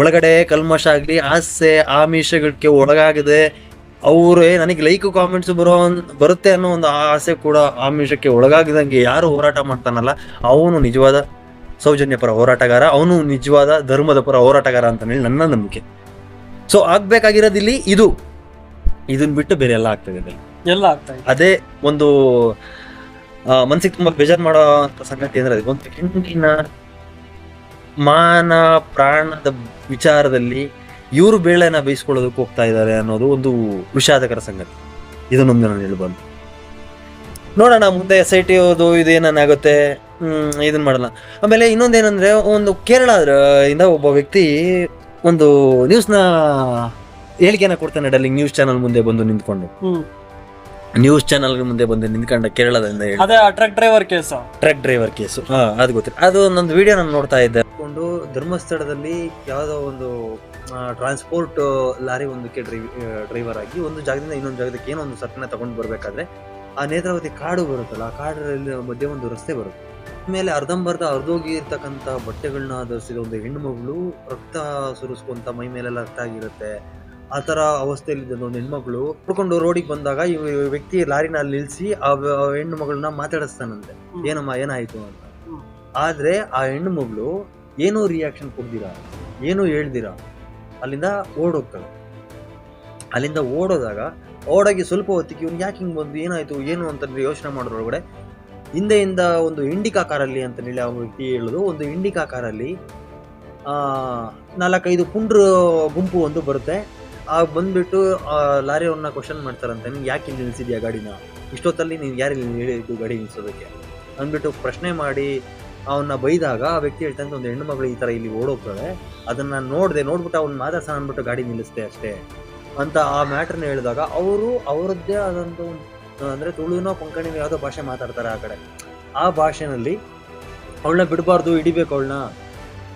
A: ಒಳಗಡೆ ಕಲ್ಮಶ ಆಗ್ಲಿ ಆಸೆ ಆಮಿಷಗಳಿಗೆ ಒಳಗಾಗದೆ. ಅವರೇ ನನಗೆ ಲೈಕ್ ಕಾಮೆಂಟ್ಸ್ ಬರೋ ಬರುತ್ತೆ ಅನ್ನೋ ಒಂದು ಆಸೆ ಕೂಡ ಆಮಿಷಕ್ಕೆ ಒಳಗಾಗದಂಗೆ ಯಾರು ಹೋರಾಟ ಮಾಡ್ತಾನಲ್ಲ ಅವನು ನಿಜವಾದ ಸೌಜನ್ಯ ಪರ ಹೋರಾಟಗಾರ ಅವನು ನಿಜವಾದ ಧರ್ಮದ ಪರ ಹೋರಾಟಗಾರ ಅಂತ ಹೇಳಿ ನನ್ನ ನಂಬಿಕೆ. ಸೊ ಆಗ್ಬೇಕಾಗಿರೋದಿಲ್ಲಿ ಇದು. ಇದನ್ನ ಬಿಟ್ಟು ಬೇರೆ ಎಲ್ಲ ಆಗ್ತದೆ ಇದೆ
B: ಎಲ್ಲ ಆಗ್ತಾ ಇದೆ.
A: ಅದೇ ಒಂದು ಮನ್ಸಿಗೆ ತುಂಬಾ ಬೇಜಾರ್ ಮಾಡೋ ಸಂಗತಿ ಅಂದ್ರೆ ಅದಕ್ಕೊಂದು ಒಂದು ಹೆಣ್ಣಿನ ಮಾನ ಪ್ರಾಣದ ವಿಚಾರದಲ್ಲಿ ಇವರು ಬೇಳೆನ ಬೇಯಿಸ್ಕೊಳ್ಳೋದಕ್ಕೆ ಹೋಗ್ತಾ ಇದ್ದಾರೆ ಅನ್ನೋದು ಒಂದು ವಿಷಾದಕರ ಸಂಗತಿ. ಇದನ್ನೊಂದು ನಾನು ಹೇಳ್ಬಾರ್ದು ನೋಡೋಣ ಮುಂದೆ ಎಸ್ ಐ ಟಿ ಅದು ಇದೇನಾಗುತ್ತೆ ಹ್ಮ್ ಇದನ್ನ ಮಾಡಲ್ಲ. ಆಮೇಲೆ ಇನ್ನೊಂದೇನಂದ್ರೆ ಒಂದು ಕೇರಳ ಇಂದ ಒಬ್ಬ ವ್ಯಕ್ತಿ ಒಂದು ನ್ಯೂಸ್ನ ಹೇಳಿಕೆನ ಕೊಡ್ತಾನೆ ಡಲ್ಲಿಂಗ್ ನ್ಯೂಸ್ ಚಾನಲ್ ಮುಂದೆ ಬಂದು ನಿಂತ್ಕೊಂಡು. ನ್ಯೂಸ್ ಚಾನಲ್ ಮುಂದೆ ಬಂದು ನಿಂತ್ಕೊಂಡ ಕೇರಳದಿಂದ ಹೇಳಿ.
B: ಅದೇ truck driver case.
A: Truck driver case. ಹಾ ಅದು ಗೊತ್ತಿಲ್ಲ. ಅದು ಒಂದೊಂದು ವಿಡಿಯೋ ನಾನು ನೋಡ್ತಾ ಇದ್ದೆ. ಕೊಂಡು ಧರ್ಮಸ್ಥಳದಲ್ಲಿ ಯಾವುದೋ ಒಂದು ಟ್ರಾನ್ಸ್ಪೋರ್ಟ್ ಲಾರಿ ಒಂದಕ್ಕೆ ಡ್ರೈವರ್ ಆಗಿ ಒಂದು ಜಾಗದಿಂದ ಇನ್ನೊಂದು ಜಾಗಕ್ಕೆ ಏನೋ ಒಂದು ಸರಕನ್ನ ತಗೊಂಡು ಬರ್ಬೇಕಾದ್ರೆ ಆ ನೇತ್ರಾವತಿ ಕಾಡು ಬರುತ್ತಲ್ಲ ಆ ಕಾಡಲ್ಲಿ ಮಧ್ಯೆ ಒಂದು ರಸ್ತೆ ಬರುತ್ತೆ. ಆಮೇಲೆ ಅರ್ಧಂಬರ್ಧ ಅರ್ಧೋಗಿ ಇರ್ತಕ್ಕಂಥ ಬಟ್ಟೆಗಳನ್ನ ಧರಿಸಿದ ಒಂದು ಹೆಣ್ಣು ಮಗಳು ರಕ್ತ ಸುರಿಸ್ಕೊಂತ ಮೈ ಮೇಲೆಲ್ಲ ರಕ್ತ ಆಗಿರುತ್ತೆ. ಆ ತರ ಅವಸ್ಥೆಯಲ್ಲಿ ಇದ್ದ ಒಂದು ಹೆಣ್ಮಗಳು ಹುಡ್ಕೊಂಡು ರೋಡಿಗೆ ಬಂದಾಗ ಈ ವ್ಯಕ್ತಿ ಲಾರಿನ ಅಲ್ಲಿ ನಿಲ್ಸಿ ಆ ಹೆಣ್ಣು ಮಗಳನ್ನ ಮಾತಾಡಿಸ್ತಾನಂತೆ. ಏನಮ್ಮ ಏನಾಯ್ತು ಅಂತ. ಆದ್ರೆ ಆ ಹೆಣ್ಣು ಮಗಳು ಏನೂ ರಿಯಾಕ್ಷನ್ ಕೊಡ್ದಿರಾ ಏನೂ ಹೇಳ್ದಿರಾ ಅಲ್ಲಿಂದ ಓಡೋಗ್ತಾಳೆ. ಅಲ್ಲಿಂದ ಓಡೋದಾಗ ಓಡಾಗಿ ಸ್ವಲ್ಪ ಹೊತ್ತಿಗೆ ಇವ್ನು ಯಾಕೆ ಹಿಂಗೆ ಬಂದು ಏನಾಯ್ತು ಏನು ಅಂತಂದ್ರೆ ಯೋಚನೆ ಮಾಡೋದ್ರೊಳಗಡೆ ಹಿಂದೆಯಿಂದ ಒಂದು ಇಂಡಿಕಾ ಕಾರಲ್ಲಿ ಅಂತ ಹೇಳಿ ಆ ವ್ಯಕ್ತಿ ಹೇಳೋದು. ಒಂದು ಇಂಡಿಕಾ ಕಾರಲ್ಲಿ ನಾಲ್ಕೈದು ಪುಂಡ್ರ ಗುಂಪು ಒಂದು ಬರುತ್ತೆ. ಆ ಬಂದುಬಿಟ್ಟು ಲಾರಿಯವ್ರನ್ನ ಕ್ವಶನ್ ಮಾಡ್ತಾರಂತೆ. ನೀನು ಯಾಕೆ ಇಲ್ಲಿ ನಿಲ್ಸಿದ್ಯಾ ಗಾಡಿನ? ಇಷ್ಟೊತ್ತಲ್ಲಿ ನೀನು ಯಾರು ಇಲ್ಲಿ ಹೇಳಿದ್ದು ಗಾಡಿ ನಿಲ್ಸೋದಕ್ಕೆ? ಅಂದ್ಬಿಟ್ಟು ಪ್ರಶ್ನೆ ಮಾಡಿ ಅವನ್ನ ಬೈದಾಗ ಆ ವ್ಯಕ್ತಿ ಹೇಳ್ತಾನೆ, ಒಂದು ಹೆಣ್ಣು ಮಗಳು ಈ ಥರ ಇಲ್ಲಿ ಓಡೋಗ್ತಾಳೆ ಅದನ್ನು ನೋಡಿದೆ, ನೋಡ್ಬಿಟ್ಟು ಅವ್ನು ಮಾತಾಡ್ಸೋಣ ಅಂದ್ಬಿಟ್ಟು ಗಾಡಿ ನಿಲ್ಲಿಸ್ದೆ ಅಷ್ಟೇ. ಅಂತ ಆ ಮ್ಯಾಟ್ರನ್ನ ಹೇಳಿದಾಗ, ಅವರು ಅವರದ್ದೇ ಆದಂಥ ಒಂದು ಅಂದ್ರೆ ತುಳುನೋ ಕೊಂಕಣಿನೋ ಯಾವುದೋ ಭಾಷೆ ಮಾತಾಡ್ತಾರೆ ಆ ಕಡೆ. ಆ ಭಾಷೆನಲ್ಲಿ ಅವಳನ್ನ ಬಿಡಬಾರ್ದು, ಹಿಡಿಬೇಕು ಅವಳನ್ನ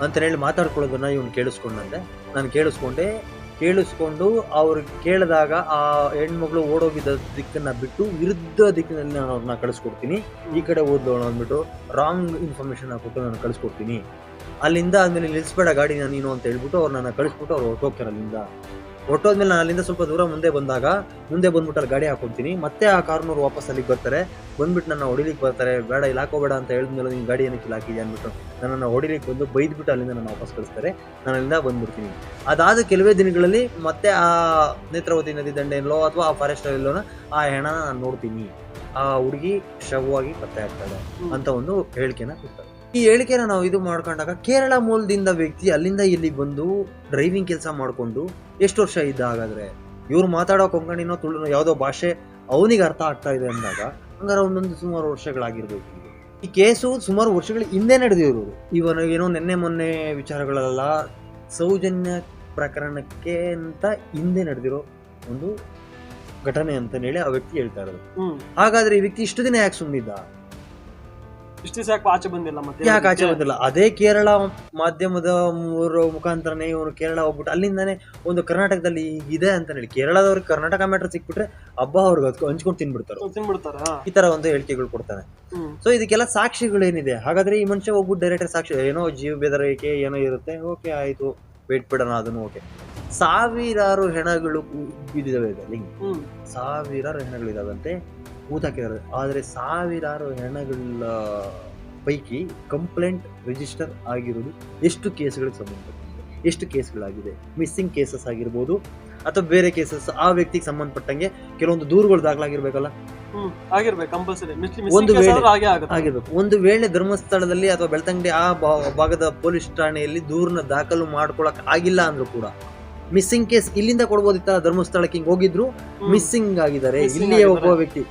A: ಅಂತ ಹೇಳಿ ಮಾತಾಡ್ಕೊಳ್ಳೋದನ್ನ ಇವ್ನು ಕೇಳಿಸ್ಕೊಂಡಂತೆ. ನಾನು ಕೇಳಿಸ್ಕೊಂಡೆ, ಕೇಳಿಸ್ಕೊಂಡು ಅವ್ರು ಕೇಳಿದಾಗ ಆ ಹೆಣ್ಮಗಳು ಓಡೋಗಿದ್ದ ದಿಕ್ಕನ್ನ ಬಿಟ್ಟು ವಿರುದ್ಧ ದಿಕ್ಕಿನಲ್ಲಿ ನಾನು ಅವ್ರನ್ನ ಕಳಿಸ್ಕೊಡ್ತೀನಿ. ಈ ಕಡೆ ಓದ್ಲೋಣ ಅಂದ್ಬಿಟ್ಟು ರಾಂಗ್ ಇನ್ಫಾರ್ಮೇಷನ್ ಹಾಕ್ಬಿಟ್ಟು ನಾನು ಕಳಿಸ್ಕೊಡ್ತೀನಿ. ಅಲ್ಲಿಂದ ಆದ್ಮೇಲೆ ನಿಲ್ಲಿಸ್ಬೇಡ ಗಾಡಿ ನಾನು ನೀನು ಅಂತ ಹೇಳ್ಬಿಟ್ಟು ಅವ್ರನ್ನ ಕಳಿಸ್ಬಿಟ್ಟು ಅವ್ರು ಹೊರಟೋಗ್ತಾರೆ ಅಲ್ಲಿಂದ. ಹೊರಟೋದ್ಮೇಲೆ ನಾನು ಅಲ್ಲಿಂದ ಸ್ವಲ್ಪ ದೂರ ಮುಂದೆ ಬಂದಾಗ, ಮುಂದೆ ಬಂದ್ಬಿಟ್ಟು ಅಲ್ಲಿ ಗಾಡಿ ಹಾಕೊಂತೀನಿ. ಮತ್ತೆ ಆ ಕಾರ್ನವ್ರು ವಾಪಸ್ ಅಲ್ಲಿಗೆ ಬರ್ತಾರೆ. ಬಂದ್ಬಿಟ್ಟು ನನ್ನ ಹೊಡಿಲಿಕ್ಕೆ ಬರ್ತಾರೆ. ಬೇಡ, ಇಲ್ಲಿ ಬೇಡ ಅಂತ ಹೇಳಿದ್ಮೇಲೆ ನೀನು ಗಾಡಿ ಏನಕ್ಕೆ ಇಲ್ಲಿ ಹಾಕಿದೆ ಅಂದ್ಬಿಟ್ಟು ನನ್ನನ್ನು ಹೊಡಿಲಿಕ್ಕೆ ಬಂದು ಬೈದ್ಬಿಟ್ಟು ಅಲ್ಲಿಂದ ನಾನು ವಾಪಸ್ ಕಳಿಸ್ತಾರೆ. ನಾನು ಅಲ್ಲಿಂದ ಬಂದ್ಬಿಡ್ತೀನಿ. ಅದಾದ ಕೆಲವೇ ದಿನಗಳಲ್ಲಿ ಮತ್ತೆ ಆ ನೇತ್ರಾವತಿ ನದಿ ದಂಡೆಯಲ್ಲೋ ಅಥವಾ ಆ ಫಾರೆಸ್ಟ್ ಎಲ್ಲೋನ ಆ ಹೆಣನ ನಾನು ನೋಡ್ತೀನಿ. ಆ ಹುಡುಗಿ ಶವವಾಗಿ ಪತ್ತೆ ಆಗ್ತಾಳೆ ಅಂತ ಒಂದು ಹೇಳಿಕೆನ ಕೊಡ್ತಾರೆ. ಈ ಹೇಳಿಕೆನ ನಾವು ಇದು ಮಾಡ್ಕೊಂಡಾಗ ಕೇರಳ ಮೂಲದಿಂದ ವ್ಯಕ್ತಿ ಅಲ್ಲಿಂದ ಇಲ್ಲಿ ಬಂದು ಡ್ರೈವಿಂಗ್ ಕೆಲಸ ಮಾಡ್ಕೊಂಡು ಎಷ್ಟು ವರ್ಷ ಇದ್ದ ಹಾಗಾದ್ರೆ? ಇವ್ರು ಮಾತಾಡೋ ಕೊಂಕಣಿನೋ ತುಳುನೋ ಯಾವುದೋ ಭಾಷೆ ಅವನಿಗೆ ಅರ್ಥ ಆಗ್ತಾ ಇದೆ ಅಂದಾಗ ಹಂಗಾರೆ ಒಂದೊಂದು ಸುಮಾರು ವರ್ಷಗಳಾಗಿರ್ಬೇಕು ಈ ಕೇಸು ಸುಮಾರು ವರ್ಷಗಳ ಹಿಂದೆ ನಡೆದಿರು ಇವನು ಏನೋ ನಿನ್ನೆ ಮೊನ್ನೆ ವಿಚಾರಗಳಲ್ಲ ಸೌಜನ್ಯ ಪ್ರಕರಣಕ್ಕೆ ಅಂತ ಹಿಂದೆ ನಡೆದಿರೋ ಒಂದು ಘಟನೆ ಅಂತ ಹೇಳಿ ಆ ವ್ಯಕ್ತಿ ಹೇಳ್ತಾ ಇರೋದು. ಹಾಗಾದ್ರೆ ಈ ವ್ಯಕ್ತಿ ಇಷ್ಟು ದಿನ ಯಾಕೆ ಸುಮ್ಮನಿದ್ದ
B: ಇಷ್ಟು ಆಚೆ ಬಂದಿಲ್ಲ ಮತ್ತೆ?
A: ಯಾಕೆ ಆಚೆ ಬಂದಿಲ್ಲ? ಅದೇ ಕೇರಳ ಮಾಧ್ಯಮದ ಮೂರು ಮುಖಾಂತರನೇ ಇವನು ಕೇರಳ ಹೋಗ್ಬಿಟ್ಟು ಅಲ್ಲಿಂದಾನೆ ಒಂದು ಕರ್ನಾಟಕದಲ್ಲಿ ಇದೆ ಅಂತ ಹೇಳಿ ಕೇರಳದವ್ರಿಗೆ ಕರ್ನಾಟಕ ಮ್ಯಾಟರ್ ಸಿಕ್ಬಿಟ್ರೆ ಹಬ್ಬ ಅವ್ರಿಗೆ ಅದಕ್ಕೆ ಹಂಚ್ಕೊಂಡು ತಿನ್ಬಿಡ್ತಾರೆ.
B: ತಿನ್ಬಿಡ್ತಾರ?
A: ಈ ತರ ಒಂದು ಹೇಳಿಕೆಗಳು ಕೊಡ್ತಾನೆ. ಸೊ ಇದಕ್ಕೆಲ್ಲ ಸಾಕ್ಷಿಗಳೇನಿದೆ? ಹಾಗಾದ್ರೆ ಈ ಮನುಷ್ಯ ಹೋಗ್ಬಿಟ್ಟು ಡೈರೆಕ್ಟ್ ಸಾಕ್ಷಿ ಏನೋ ಜೀವ ಬೆದರಿಕೆ ಏನೋ ಇರುತ್ತೆ. ಓಕೆ ಆಯ್ತು. ವೇಟ್ ಬಿಡೋಣ ಅದನ್ನು ಓಕೆ ಸಾವಿರಾರು ಹೆಣಗಳು ಬಿದ್ದಿದಾವೆ ಸಾವಿರಾರು
B: ಹೆಣಗಳು
A: ಸಾವಿರಾರು ಹೆಣಗಳಿದಾವಂತೆ. ಊತಾಕಿದ್ದಾರೆ ಆದರೆ ಸಾವಿರಾರು ಹೆಣಗಳ ಪೈಕಿ ಕಂಪ್ಲೇಂಟ್ ರಿಜಿಸ್ಟರ್ ಆಗಿರೋದು ಎಷ್ಟು ಕೇಸ್ಗಳಿಗೆ ಸಂಬಂಧಪಟ್ಟಿದೆ? ಎಷ್ಟು ಕೇಸ್ಗಳಾಗಿದೆ? ಮಿಸ್ಸಿಂಗ್ ಕೇಸಸ್ ಆಗಿರ್ಬೋದು ಅಥವಾ ಬೇರೆ ಕೇಸಸ್ ಆ ವ್ಯಕ್ತಿಗೆ ಸಂಬಂಧಪಟ್ಟಂಗೆ ಕೆಲವೊಂದು ದೂರುಗಳು ದಾಖಲಾಗಿರ್ಬೇಕಲ್ಲ? ಒಂದು ವೇಳೆ- ಆಗಿರ್ಬೇಕು. ಒಂದು ವೇಳೆ ಧರ್ಮಸ್ಥಳದಲ್ಲಿ ಅಥವಾ ಬೆಳ್ತಂಗಡಿ ಆ ಭಾಗದ ಪೊಲೀಸ್ ಠಾಣೆಯಲ್ಲಿ ದೂರನ್ನ ದಾಖಲು ಮಾಡ್ಕೊಳಕ್ ಆಗಿಲ್ಲ ಅಂದ್ರೂ ಕೂಡ ಮಿಸ್ಸಿಂಗ್ ಕೇಸ್ ಇಲ್ಲಿಂದ ಕೊಡ್ಬೋದಿತ್ತಲ್ಲ ಧರ್ಮಸ್ಥಳಕ್ಕೆ ಹಿಂಗೆ ಹೋಗಿದ್ರು. ಮಿಸ್ಸಿಂಗ್ ಆಗಿದ್ದಾರೆ. ಇಲ್ಲಿಯ ಒಬ್ಬ ವ್ಯಕ್ತಿ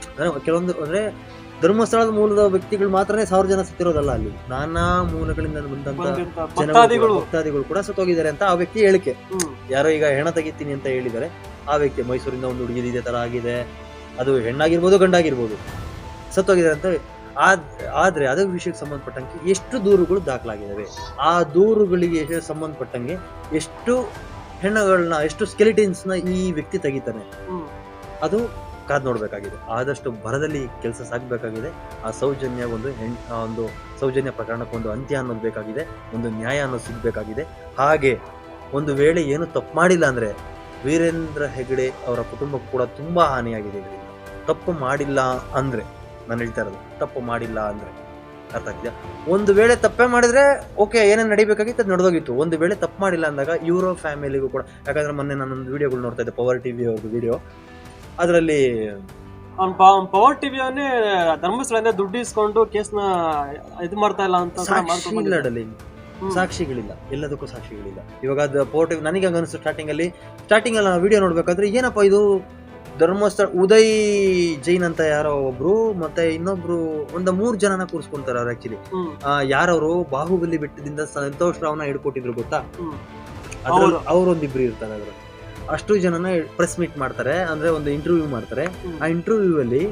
A: ಕೆಲವೊಂದು ಅಂದ್ರೆ ಧರ್ಮಸ್ಥಳದ ಮೂಲದ ವ್ಯಕ್ತಿಗಳು ಮಾತ್ರನೇ ಸಾವಿರ ಜನ ಸತ್ತಿರೋದಲ್ಲ ಅಲ್ಲಿ. ನಾನಾ ಮೂಲಗಳಿಂದ ಬಂದಂತ
B: ಭಕ್ತಾದಿಗಳು.
A: ಕೂಡ- ಸತ್ತೋಗಿದ್ದಾರೆ ಅಂತ ಆ ವ್ಯಕ್ತಿ ಹೇಳಿಕೆ. ಯಾರೋ ಈಗ ಹೆಣ ತೆಗಿತೀನಿ ಅಂತ ಹೇಳಿದ್ದಾರೆ. ಆ ವ್ಯಕ್ತಿ ಮೈಸೂರಿಂದ ಒಂದು ಹುಡುಗಿ ಇದೇ ತರ ಆಗಿದೆ. ಅದು ಹೆಣ್ಣಾಗಿರ್ಬೋದು ಗಂಡಾಗಿರ್ಬೋದು. ಸತ್ತೋಗಿದ್ದಾರೆ ಅಂತ ಆದ್- ಆದ್ರೆ ಅದಕ್ಕೆ ವಿಷಯಕ್ಕೆ ಸಂಬಂಧಪಟ್ಟಂಗೆ ಎಷ್ಟು ದೂರುಗಳು ದಾಖಲಾಗಿದ್ದಾವೆ? ಆ ದೂರುಗಳಿಗೆ ಸಂಬಂಧಪಟ್ಟಂಗೆ ಎಷ್ಟು ಹೆಣ್ಣುಗಳನ್ನ ಎಷ್ಟು ಸ್ಕೆಲಿಟಿನ್ಸ್ನ ನ ಈ ವ್ಯಕ್ತಿ ತೆಗಿತಾನೆ. ಅದು ಕಾದ್ ನೋಡ್ಬೇಕಾಗಿದೆ. ಆದಷ್ಟು ಭರದಲ್ಲಿ ಕೆಲಸ ಸಾಗಬೇಕಾಗಿದೆ ಆ ಸೌಜನ್ಯ ಒಂದು ಹೆಣ್ ಒಂದು ಸೌಜನ್ಯ ಪ್ರಕರಣಕ್ಕೊಂದು ಅಂತ್ಯ ಅನ್ನೋದು ಬೇಕಾಗಿದೆ. ಒಂದು ನ್ಯಾಯ ಅನ್ನೋದು ಸಿಗ್ಬೇಕಾಗಿದೆ. ಹಾಗೆ ಒಂದು ವೇಳೆ ಏನು ತಪ್ಪು ಮಾಡಿಲ್ಲ ಅಂದ್ರೆ ವೀರೇಂದ್ರ ಹೆಗಡೆ ಅವರ ಕುಟುಂಬಕ್ಕೂ ಕೂಡ ತುಂಬಾ ಹಾನಿಯಾಗಿದೆ ಇದರಿಂದ. ತಪ್ಪು ಮಾಡಿಲ್ಲ ಅಂದ್ರೆ ನಾನು ಹೇಳ್ತಾ ಇರೋದು ತಪ್ಪು ಮಾಡಿಲ್ಲ ಅಂದ್ರೆ. ಅರ್ಥ ಆಗ್ತಿದ್ಯಾ? ಒಂದು ವೇಳೆ ತಪ್ಪೇ ಮಾಡಿದ್ರೆ ಓಕೆ ಏನೇನು ನಡಿಬೇಕಾಗಿತ್ತು ಅದು ನಡೆದೋಗಿತ್ತು. ಒಂದು ವೇಳೆ ತಪ್ಪು ಮಾಡಿಲ್ಲ ಅಂದಾಗ ಯೂರೋ ಫ್ಯಾಮಿಲಿಗೂ ಕೂಡ ಯಾಕಂದ್ರೆ ಮೊನ್ನೆ ನಾನೊಂದು ವಿಡಿಯೋಗಳು ನೋಡ್ತಾ ಇದ್ದೆ ಪವರ್ ಟಿವಿ ಅವ್ರದ್ದು ವಿಡಿಯೋ. ಅದರಲ್ಲಿ
B: ಅವ್ನ್ ಪವರ್ ಅವನೇ ಧರ್ಮಸ್ಥಳದಿಂದ ದುಡ್ಡು ಇಸ್ಕೊಂಡು ಕೇಸ್ನ ಇದು ಮಾಡ್ತಾ ಇಲ್ಲ ಅಂತ.
A: ಸಾಕ್ಷಿಗಳಿಲ್ಲ. ಎಲ್ಲದಕ್ಕೂ ಸಾಕ್ಷಿಗಳಿಲ್ಲ. ಇವಾಗ ಅದು ಪೋರ್ಟಿವ್ ನನಗೆ ಹಂಗ ಅನಿಸ್ತು ಸ್ಟಾರ್ಟಿಂಗ್ ಅಲ್ಲಿ. ಸ್ಟಾರ್ಟಿಂಗ್ ಅಲ್ಲಿ ವಿಡಿಯೋ ನೋಡ್ಬೇಕಾದ್ರೆ ಏನಪ್ಪ ಇದು ಧರ್ಮಸ್ಥಳ ಉದಯ್ ಜೈನ್ ಅಂತ ಯಾರೋ ಒಬ್ರು ಮತ್ತೆ ಇನ್ನೊಬ್ರು ಒಂದು ಮೂರ್ ಜನನ ಕೂರಿಸ್ಕೊಂತಾರೆ ಅವ್ರು ಆಕ್ಚುಲಿ ಯಾರವರು? ಬಾಹುಬಲಿ ಬೆಟ್ಟದಿಂದ ಸಂತೋಷ್ ರಾವ್ನ ಹಿಡ್ಕೊಟ್ಟಿದ್ರು ಗೊತ್ತಾ? ಅದ್ರಲ್ಲಿ. ಅವ್ರೊಂದಿಬ್ರು ಇರ್ತಾರೆ ಅದ್ರ ಅಷ್ಟು ಜನನ ಪ್ರೆಸ್ ಮೀಟ್ ಮಾಡ್ತಾರೆ ಅಂದ್ರೆ ಒಂದು ಇಂಟರ್ವ್ಯೂ ಮಾಡ್ತಾರೆ. ಆ ಇಂಟರ್ವ್ಯೂ ಅಲ್ಲಿ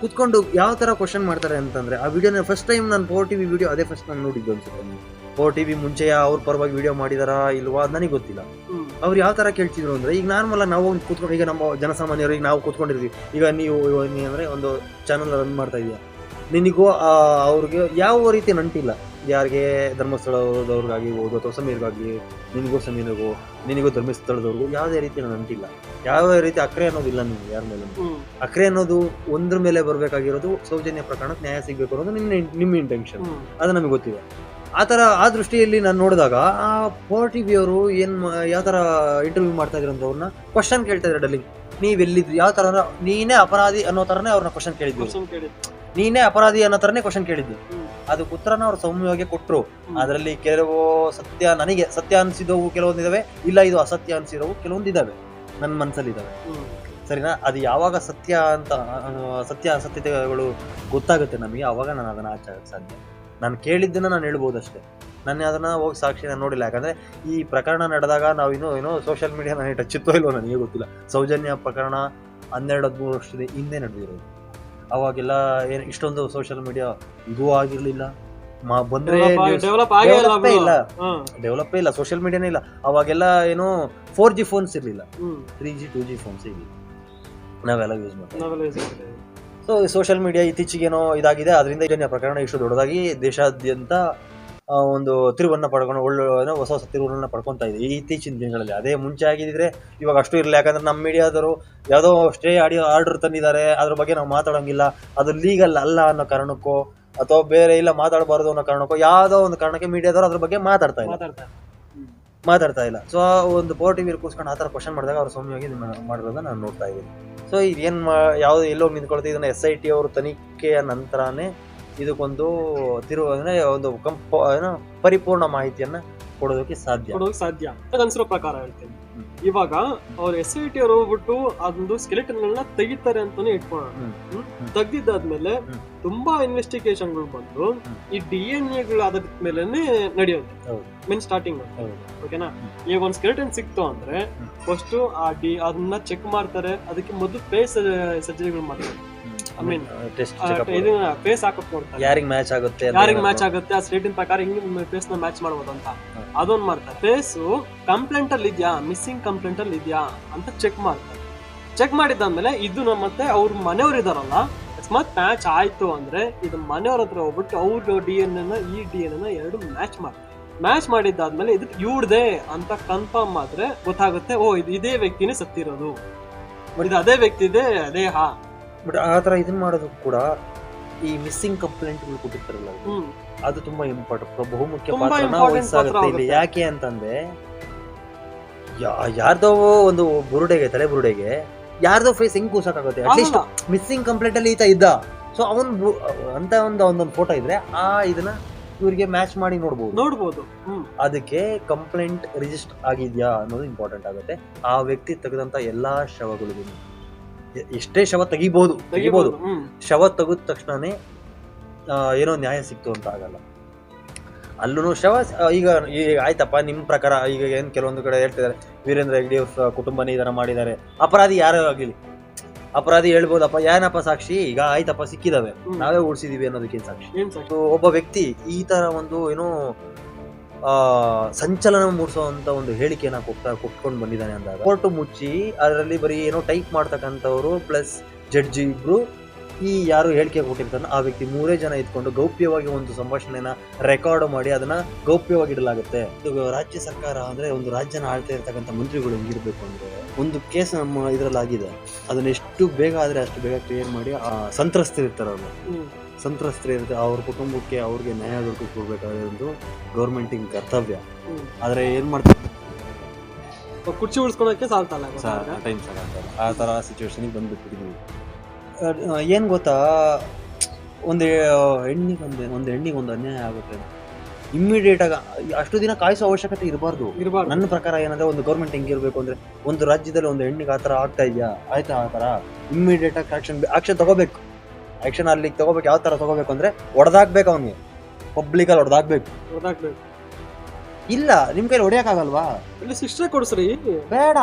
A: ಕುತ್ಕೊಂಡು ಯಾವ ತರ ಕ್ವಶನ್ ಮಾಡ್ತಾರೆ ಅಂತಂದ್ರೆ ಆ ವಿಡಿಯೋನ ಫಸ್ಟ್ ಟೈಮ್ ನಾನು ಪೋರ್ ಟಿವಿ ವಿಡಿಯೋ ಅದೇ ಫಸ್ಟ್ ನಾನು ನೋಡಿದ್ದು ಅನ್ಸುತ್ತೆ ಪವರ್ ಟಿವಿ ಮುಂಚೆಯ ಅವ್ರ ಪರವಾಗಿ ವಿಡಿಯೋ ಮಾಡಿದಾರಾ ಇಲ್ವಾ ಅದ್ ನನಗೆ ಗೊತ್ತಿಲ್ಲ. ಅವ್ರು ಯಾವ ತರ ಕೇಳ್ತಿದ್ರು ಅಂದ್ರೆ ಈಗ ನಾರ್ಮಲ್ ನಾವು ಕೂತ್ಕೊಂಡು ಈಗ ನಮ್ಮ ಜನಸಾಮಾನ್ಯರು ಈಗ ನಾವು ಕೂತ್ಕೊಂಡಿರ್ತೀವಿ ಈಗ ನೀವು ಅಂದ್ರೆ ಒಂದು ಚಾನಲ್ ರನ್ ಮಾಡ್ತಾ ಇದೀಯ ನಿನಗೂ ಅವ್ರಿಗೆ ಯಾವ ರೀತಿ ನಂಟಿಲ್ಲ. ಯಾರಿಗೆ ಧರ್ಮಸ್ಥಳದವ್ರಿಗಾಗಿರ್ಬೋದು ಅಥವಾ ಸಮೀರ್ಗಾಗಲಿ ನಿನಗೂ ಸಮೀರ್ಗೂ ನಿನಗೂ ಧರ್ಮಸ್ಥಳದವ್ರಿಗೂ ಯಾವುದೇ ರೀತಿ ನಂಟಿಲ್ಲ. ಯಾವ ರೀತಿ ಅಕ್ರೆ ಅನ್ನೋದಿಲ್ಲ ನಿಮ್ಗೆ ಯಾರ ಮೇಲೆ? ಅಕ್ರೆ ಅನ್ನೋದು ಒಂದ್ರ ಮೇಲೆ ಬರಬೇಕಾಗಿರೋದು ಸೌಜನ್ಯ ಪ್ರಕರಣಕ್ಕೆ ನ್ಯಾಯ ಸಿಗಬೇಕು ಅನ್ನೋದು ನಿಮ್ಮ ನಿಮ್ಮ ಇಂಟೆನ್ಷನ್ ಅದು ನಮಗೆ ಗೊತ್ತಿದೆ. ಆ ಥರ ಆ ದೃಷ್ಟಿಯಲ್ಲಿ ನಾನು ನೋಡಿದಾಗ ಆ ಪವರ್ ಟಿ ವಿಯವರು ಏನು ಯಾವ ಥರ ಇಂಟರ್ವ್ಯೂ ಮಾಡ್ತಾ ಇದ್ರು ಅಂತ ಅವ್ರನ್ನ ಕ್ವಶನ್ ಕೇಳ್ತಾ ಇದ್ದಾರೆ ಡಲ್ಲಿ ನೀವೆಲ್ಲಿದ್ರು ಯಾವ ಥರ ಅಂದ್ರೆ ನೀನೇ ಅಪರಾಧಿ ಅನ್ನೋ ಥರನೇ ಅವ್ರನ್ನ ಕ್ವಶನ್ ಕೇಳಿದ್ವಿ. ನೀನೇ ಅಪರಾಧಿ ಅನ್ನೋ ಥರನೇ ಕ್ವಶನ್ ಕೇಳಿದ್ವಿ.
B: ಹ್ಮ್.
A: ಅದಕ್ಕೆ ಉತ್ತರನ ಅವ್ರು ಸೌಮ್ಯವಾಗಿ ಕೊಟ್ಟರು. ಅದರಲ್ಲಿ ಕೆಲವು ಸತ್ಯ ನನಗೆ ಸತ್ಯ ಅನಿಸಿದವು ಕೆಲವೊಂದಿದಾವೆ ಇಲ್ಲ ಇದು ಅಸತ್ಯ ಅನಿಸಿದವು ಕೆಲವೊಂದಿದಾವೆ ನನ್ನ ಮನಸ್ಸಲ್ಲಿದ್ದಾವೆ
B: ಇದಾವೆ
A: ಸರಿನಾ? ಅದು ಯಾವಾಗ ಸತ್ಯ ಅಂತ ಸತ್ಯ ಅಸತ್ಯತೆಗಳು ಗೊತ್ತಾಗುತ್ತೆ ನಮಗೆ ಅವಾಗ ನಾನು ಅದನ್ನ ಆಚರಿಸಕ್ಕೆ ಸಾಧ್ಯ. ನಾನು ಕೇಳಿದ್ದನ್ನ ನಾನು ಹೇಳ್ಬೋದು ಅಷ್ಟೇ ನಾನು ಅದನ್ನು ಹೋಗಿ ಸಾಕ್ಷಿ ನಾನು ನೋಡಿಲ್ಲ. ಯಾಕಂದ್ರೆ ಈ ಪ್ರಕರಣ ನಡೆದಾಗ ನಾವು ಇನ್ನೂ ಏನೋ ಸೋಷಿಯಲ್ ಮೀಡಿಯಾ ನನಗೆ ಟಚ್ ಇಲ್ಲವೋ ಇಲ್ವೋ ನನಗೆ ಗೊತ್ತಿಲ್ಲ. ಸೌಜನ್ಯ ಪ್ರಕರಣ ಹನ್ನೆರಡು ಹದಿಮೂರು ವರ್ಷದ ಹಿಂದೆ ನಡೆದಿರೋದು. ಅವಾಗೆಲ್ಲ ಏನು ಇಷ್ಟೊಂದು ಸೋಷಿಯಲ್ ಮೀಡಿಯಾ ಇದು ಆಗಿರಲಿಲ್ಲ. ಮಾ ಬಂದ್ರೆ
B: ಡೆವಲಪ್ ಇಲ್ಲ.
A: ಡೆವಲಪೇ ಇಲ್ಲ. ಸೋಷಿಯಲ್ ಮೀಡಿಯಾನೇ ಇಲ್ಲ. ಅವಾಗೆಲ್ಲ ಏನೋ ಫೋರ್ ಜಿ ಫೋನ್ಸ್ ಇರಲಿಲ್ಲ. Three G two G phones ಇರಲಿಲ್ಲ. ನಾವೆಲ್ಲ ಯೂಸ್ ಮಾಡ್ತೇವೆ. ಸೊ ಸೋಷಿಯಲ್ ಮೀಡಿಯಾ ಇತ್ತೀಚೆಗೇನೋ ಇದಾಗಿದೆ. ಅದರಿಂದ ಇದನ್ನ ಪ್ರಕರಣ ಇಷ್ಟು ದೊಡ್ಡದಾಗಿ ದೇಶಾದ್ಯಂತ ಒಂದು ತಿರುವನ್ನ ಪಡ್ಕೊಂಡು ಒಳ್ಳೆ ಹೊಸ ಹೊಸ ತಿರುವನ್ನ ಪಡ್ಕೊತಾ ಇದೆ ಈ ಇತ್ತೀಚಿನ ದಿನಗಳಲ್ಲಿ. ಅದೇ ಮುಂಚೆ ಆಗಿದ್ರೆ ಇವಾಗ ಅಷ್ಟು ಇರಲಿಲ್ಲ. ಯಾಕಂದ್ರೆ ನಮ್ಮ ಮೀಡಿಯಾದವರು ಯಾವುದೋ ಸ್ಟೇ ಆಡಿಯೋ ಆರ್ಡರ್ ತಂದಿದ್ದಾರೆ. ಅದ್ರ ಬಗ್ಗೆ ನಾವು ಮಾತಾಡೋಂಗಿಲ್ಲ. ಅದು ಲೀಗಲ್ ಅಲ್ಲ ಅನ್ನೋ ಕಾರಣಕ್ಕೋ ಅಥವಾ ಬೇರೆ ಇಲ್ಲ ಮಾತಾಡಬಾರ್ದು ಅನ್ನೋ ಕಾರಣಕ್ಕೋ ಯಾವುದೋ ಒಂದು ಕಾರಣಕ್ಕೆ ಮೀಡಿಯಾದವರು ಅದ್ರ ಬಗ್ಗೆ ಮಾತಾಡ್ತಾ ಇಲ್ಲ. ಮಾತಾಡ್ತಾ ಇಲ್ಲ. ಸೊ ಒಂದು ಪೋರ್ಟಿವಿರ್ ಕೂಸ್ಕೊಂಡು ಆ ಥರ ಕ್ವಶನ್ ಮಾಡಿದಾಗ ಅವ್ರು ಸೌಮ್ಯವಾಗಿ ಮಾಡಿರೋದನ್ನ ನಾನು ನೋಡ್ತಾ ಇದ್ದೀನಿ. ಸೊ ಇದೇನು ಮಾ, ಯಾವುದು ಎಲ್ಲೋಗಿ ನಿಂತ್ಕೊಳ್ತೀವಿ ಇದನ್ನ ಎಸ್ ಐ ಟಿ ಅವರು ತನಿಖೆಯ ನಂತರನೇ ಇದಕ್ಕೊಂದು ತಿರುವ ಅಂದ್ರೆ ಒಂದು ಕಂಪ, ಏನೋ ಪರಿಪೂರ್ಣ ಮಾಹಿತಿಯನ್ನ ಕೊಡೋದಕ್ಕೆ ಸಾಧ್ಯ
B: ಕೊಡೋಕೆ ಸಾಧ್ಯ ಅನ್ಸಿರೋ ಪ್ರಕಾರ ಹೇಳ್ತೇನೆ. ಇವಾಗ ಅವ್ರ ಎಸ್ ಐ ಟಿ ಅವ್ರು ಹೋಗ್ಬಿಟ್ಟು ಅದೊಂದು ಸ್ಕೆಲೆಟನ್ ಗಳನ್ನ ತೆಗಿತಾರೆ ಅಂತಾನೆ ಇಟ್ಕೊಳ್ಳೋಣ. ತೆಗ್ದಿದ್ದಾದ್ಮೇಲೆ
A: ತುಂಬಾ
B: ತುಂಬಾ ಇನ್ವೆಸ್ಟಿಗೇಷನ್ಗಳು ಬಂದು ಈ ಡಿ ಎನ್ ಎಗಳು ಅದ್ರ ಮೇಲೆನೆ
A: ನಡೆಯುತ್ತೆ.
B: ಮೀನ್ ಸ್ಟಾರ್ಟಿಂಗ್ ಓಕೆನಾ. ಈಗ ಒಂದ್ ಸ್ಕೆಲೆಟನ್ ಸಿಕ್ತು ಅಂದ್ರೆ. ಫಸ್ಟ್ ಆ ಡಿ ಅದನ್ನ ಚೆಕ್ ಮಾಡ್ತಾರೆ. ಅದಕ್ಕೆ ಮೊದಲು ಫೇಸ್ ಸರ್ಜರಿಗಳು ಮಾಡ್ತಾರೆ.
A: ಟೆಸ್ಟ್
B: ಇದನ್ನ ಫೇಸ್ ಹಾಕಕ್ ನೋಡ್ತಾರೆ
A: ಯಾರಿಗೆ ಮ್ಯಾಚ್ ಆಗುತ್ತೆ
B: ಯಾರಿಗ್ ಮ್ಯಾಚ್ ಆಗುತ್ತೆ ಆ ಸ್ಟೇಟಿನ ಪ್ರಕಾರ ಹಿಂಗೆ ಫೇಸ್ನ ಮ್ಯಾಚ್ ಮಾಡ್ಬೋದು ಅಂತ. ಅದೊಂದು ಮಾಡ್ತಾರೆ. ಫೇಸ್ ಕಂಪ್ಲೇಂಟ್ ಅಲ್ಲಿ ಇದ್ಯಾ? ಮಿಸ್ಸಿಂಗ್ ಕಂಪ್ಲೇಂಟ್ ಅಲ್ಲಿ ಇದ್ಯಾ? ಅಂತ ಚೆಕ್ ಮಾಡ್ತಾರೆ. ಚೆಕ್ ಮಾಡಿದ್ದಾದ್ಮೇಲೆ ಇದು ನಮ್ಮ ಮತ್ತೆ ಅವ್ರ ಮನೆಯವ್ರು ಇದಾರಲ್ಲ ಅಕಸ್ಮಾತ್ ಮ್ಯಾಚ್ ಆಯ್ತು ಅಂದ್ರೆ ಇದು ಮನೆಯವ್ರ ಹತ್ರ ಹೋಗ್ಬಿಟ್ಟು ಅವ್ರ ಡಿ ಎನ್ ಎನ್ ಈ ಡಿ ಎನ್ ಎನ್ ಎರಡು ಮ್ಯಾಚ್ ಮಾಡ್ತಾರೆ. ಮ್ಯಾಚ್ ಮಾಡಿದ್ದಾದ್ಮೇಲೆ ಇದಕ್ಕೆ ಇವ್ರದೆ ಅಂತ ಕನ್ಫರ್ಮ್ ಆದ್ರೆ ಗೊತ್ತಾಗುತ್ತೆ ಓ ಇದು ಇದೇ ವ್ಯಕ್ತಿನೇ ಸತ್ತಿರೋದು. ಇದು ಅದೇ ವ್ಯಕ್ತಿ ಇದೆ ಅದೇ ಹಾ
A: ಬಟ್ ಆ ಥರ ಇದನ್ನ ಮಾಡೋದು ಕೂಡ ಈ ಮಿಸ್ಸಿಂಗ್ ಕಂಪ್ಲೇಂಟ್ಗಳು ಕೊಟ್ಟಿರ್ತಾರಲ್ಲ ಅವ್ರು,
B: ಹ್ಮ್.
A: ಅದು ತುಂಬಾ ಇಂಪಾರ್ಟೆಂಟ್ ಬಹುಮುಖ್ಯ
B: ತುಂಬಾ
A: ಪಾತ್ರನ
B: important
A: ವಹಿಸಾಗುತ್ತೆ
B: ಪಾತ್ರ
A: ಇಲ್ಲಿ. ಯಾಕೆ ಅಂತಂದ್ರೆ ಯಾ- ಯಾರ್ದೋ ಒಂದು ಬುರುಡೆಗೆ ತಲೆ ಬುರುಡೆಗೆ ಯಾರ್ದೋ ಫೇಸ್ ಹೆಂಗ್ ಕೂಸಕ್ಕಾಗುತ್ತೆ? ಅಟ್ಲೀಸ್ಟ್. ಮಿಸ್ಸಿಂಗ್ ಕಂಪ್ಲೇಂಟ್ ಅಲ್ಲಿ ಈತ ಇದ್ದ. ಸೊ ಅವನ್ ಅಂತ ಒಂದು ಒಂದೊಂದು ಫೋಟೋ ಇದ್ರೆ ಆ ಇದನ್ನ ಇವ್ರಿಗೆ ಮ್ಯಾಚ್ ಮಾಡಿ ನೋಡ್ಬೋದು.
B: ನೋಡ್ಬೋದು. ಹ್ಮ್.
A: ಅದಕ್ಕೆ ಕಂಪ್ಲೇಂಟ್ ರಿಜಿಸ್ಟರ್ ಆಗಿದ್ಯಾ ಅನ್ನೋದು ಇಂಪಾರ್ಟೆಂಟ್ ಆಗುತ್ತೆ. ಆ ವ್ಯಕ್ತಿ ತೆಗೆದಂತ ಎಲ್ಲಾ ಶವಗಳಿಗೂ ಎಷ್ಟೇ ಶವ ತೆಗಿಬಹುದು ತೆಗಿಬಹುದು ಶವ ತೆಗೆದ ತಕ್ಷಣನೇ ಏನೋ ನ್ಯಾಯ ಸಿಕ್ತು ಅಂತ ಆಗಲ್ಲ. ಅಲ್ಲೂ ಶವ ಈಗ ಈಗ ಆಯ್ತಪ್ಪ ನಿಮ್ಮ ಪ್ರಕಾರ ಈಗ ಏನ್ ಕೆಲವೊಂದು ಕಡೆ ಹೇಳ್ತಿದ್ದಾರೆ ವೀರೇಂದ್ರ ಹೆಗ್ಡೆ ಕುಟುಂಬನೇ ಈ ಥರ ಮಾಡಿದ್ದಾರೆ. ಅಪರಾಧಿ ಯಾರೇ ಆಗಲಿ? ಅಪರಾಧಿ ಹೇಳ್ಬೋದಪ್ಪ ಏನಪ್ಪ ಸಾಕ್ಷಿ? ಈಗ ಆಯ್ತಪ್ಪ ಸಿಕ್ಕಿದಾವೆ. ನಾವೇ ಉಳಿಸಿದೀವಿ ಅನ್ನೋದಕ್ಕೆ ಸಾಕ್ಷಿ? ಒಬ್ಬ ವ್ಯಕ್ತಿ ಈ ತರ ಒಂದು ಏನೋ ಸಂಚಲನ ಮೂಡಿಸುವಂತ ಒಂದು ಹೇಳಿಕೆಯನ್ನ ಕೊಟ್ಟ, ಕೊಟ್ಕೊಂಡು ಬಂದಿದ್ದಾನೆ ಅಂದಾಗ. ಕೋರ್ಟ್ ಮುಚ್ಚಿ, ಅದರಲ್ಲಿ ಬರೀ ಏನೋ ಟೈಪ್ ಮಾಡ್ತಕ್ಕಂಥವ್ರು ಪ್ಲಸ್ ಜಡ್ಜಿ ಇಬ್ರು, ಈ ಯಾರು ಹೇಳಿಕೆ ಕೊಟ್ಟಿರ್ತಾನೆ ಆ ವ್ಯಕ್ತಿ ಮೂರೇ ಜನ ಇದ್ಕೊಂಡು ಗೌಪ್ಯವಾಗಿ ಒಂದು ಸಂಭಾಷಣೆನ ರೆಕಾರ್ಡ್ ಮಾಡಿ ಅದನ್ನ ಗೌಪ್ಯವಾಗಿ ಇಡಲಾಗುತ್ತೆ. ಇದು ರಾಜ್ಯ ಸರ್ಕಾರ ಅಂದ್ರೆ ಒಂದು ರಾಜ್ಯನ ಆಳ್ತಾ ಇರ್ತಕ್ಕಂಥ ಮಂತ್ರಿಗಳು ಹೆಂಗಿರ್ಬೇಕು ಅಂದ್ರೆ, ಒಂದು ಕೇಸ್ ನಮ್ಮ ಇದ್ರಲ್ಲಿ ಆಗಿದೆ ಅದನ್ನ ಎಷ್ಟು ಬೇಗ ಆದ್ರೆ ಅಷ್ಟು ಬೇಗ ಕ್ಲಿಯರ್ ಮಾಡಿ, ಆ ಅವರು. ಸಂತ್ರಸ್ತರು ಇರುತ್ತೆ ಅವ್ರ ಕುಟುಂಬಕ್ಕೆ ಅವ್ರಿಗೆ ನ್ಯಾಯ ದೊರಕಿಸ್ಕೊಡ್ಬೇಕಾದ್ರೆ ಒಂದು ಗೌರ್ಮೆಂಟಿಂಗ್ ಕರ್ತವ್ಯ. ಆದರೆ ಏನು ಮಾಡ್ತಾರೆ
B: ಕುರ್ಚಿ ಉಳಿಸ್ಕೊಳಕ್ಕೆ ಸಾಲ್ತಲ್ಲ.
A: ಟೈಮ್ ಆ ಥರ ಸಿಚುವೇಶನಿಗೆ ಬಂದುಬಿಟ್ಟಿದ್ದೀವಿ ಏನು ಗೊತ್ತಾ? ಒಂದು ಹೆಣ್ಣಿಗೆ ಒಂದು ಒಂದು ಹೆಣ್ಣಿಗೆ ಒಂದು ಅನ್ಯಾಯ ಆಗುತ್ತೆ ಇಮ್ಮಿಡಿಯೇಟ್ ಆಗಿ ಅಷ್ಟು ದಿನ ಕಾಯಿಸೋ ಅವಶ್ಯಕತೆ ಇರಬಾರ್ದು.
B: ಇರಬಾರ್ದು.
A: ನನ್ನ ಪ್ರಕಾರ ಏನಂದ್ರೆ ಒಂದು ಗೌರ್ಮೆಂಟ್ ಹೆಂಗಿರ್ಬೇಕು ಅಂದ್ರೆ ಒಂದು ರಾಜ್ಯದಲ್ಲಿ ಒಂದು ಹೆಣ್ಣಿಗೆ ಆ ಥರ ಆಗ್ತಾ ಇದೆಯಾ? ಆಯ್ತಾ ಆ ಥರ? ಇಮ್ಮಿಡಿಯೇಟ್ ಆಗಿ ಆಕ್ಷನ್ ಆಕ್ಷನ್ ತಗೋಬೇಕು. ಆಕ್ಷನ್ ಅಲ್ಲಿ ತಗೋಬೇಕು ಯಾವ ಥರ ತಗೋಬೇಕು ಅಂದ್ರೆ ಹೊಡೆದಾಕ್ಬೇಕು ಅವನಿಗೆ. ಪಬ್ಲಿಕಲ್ಲಿ ಹೊಡೆದಾಕ್ಬೇಕು
B: ಗೊತ್ತಾಗ್ಬೇಕು
A: ಇಲ್ಲ ನಿಮ್ ಕೈಲಿ ಹೊಡೆಯಕ್ಕಾಗಲ್ವಾ
B: ಇಲ್ಲಿ ಶಿಕ್ಷೆ ಕೊಡ್ಸ್ರಿ
A: ಬೇಡ.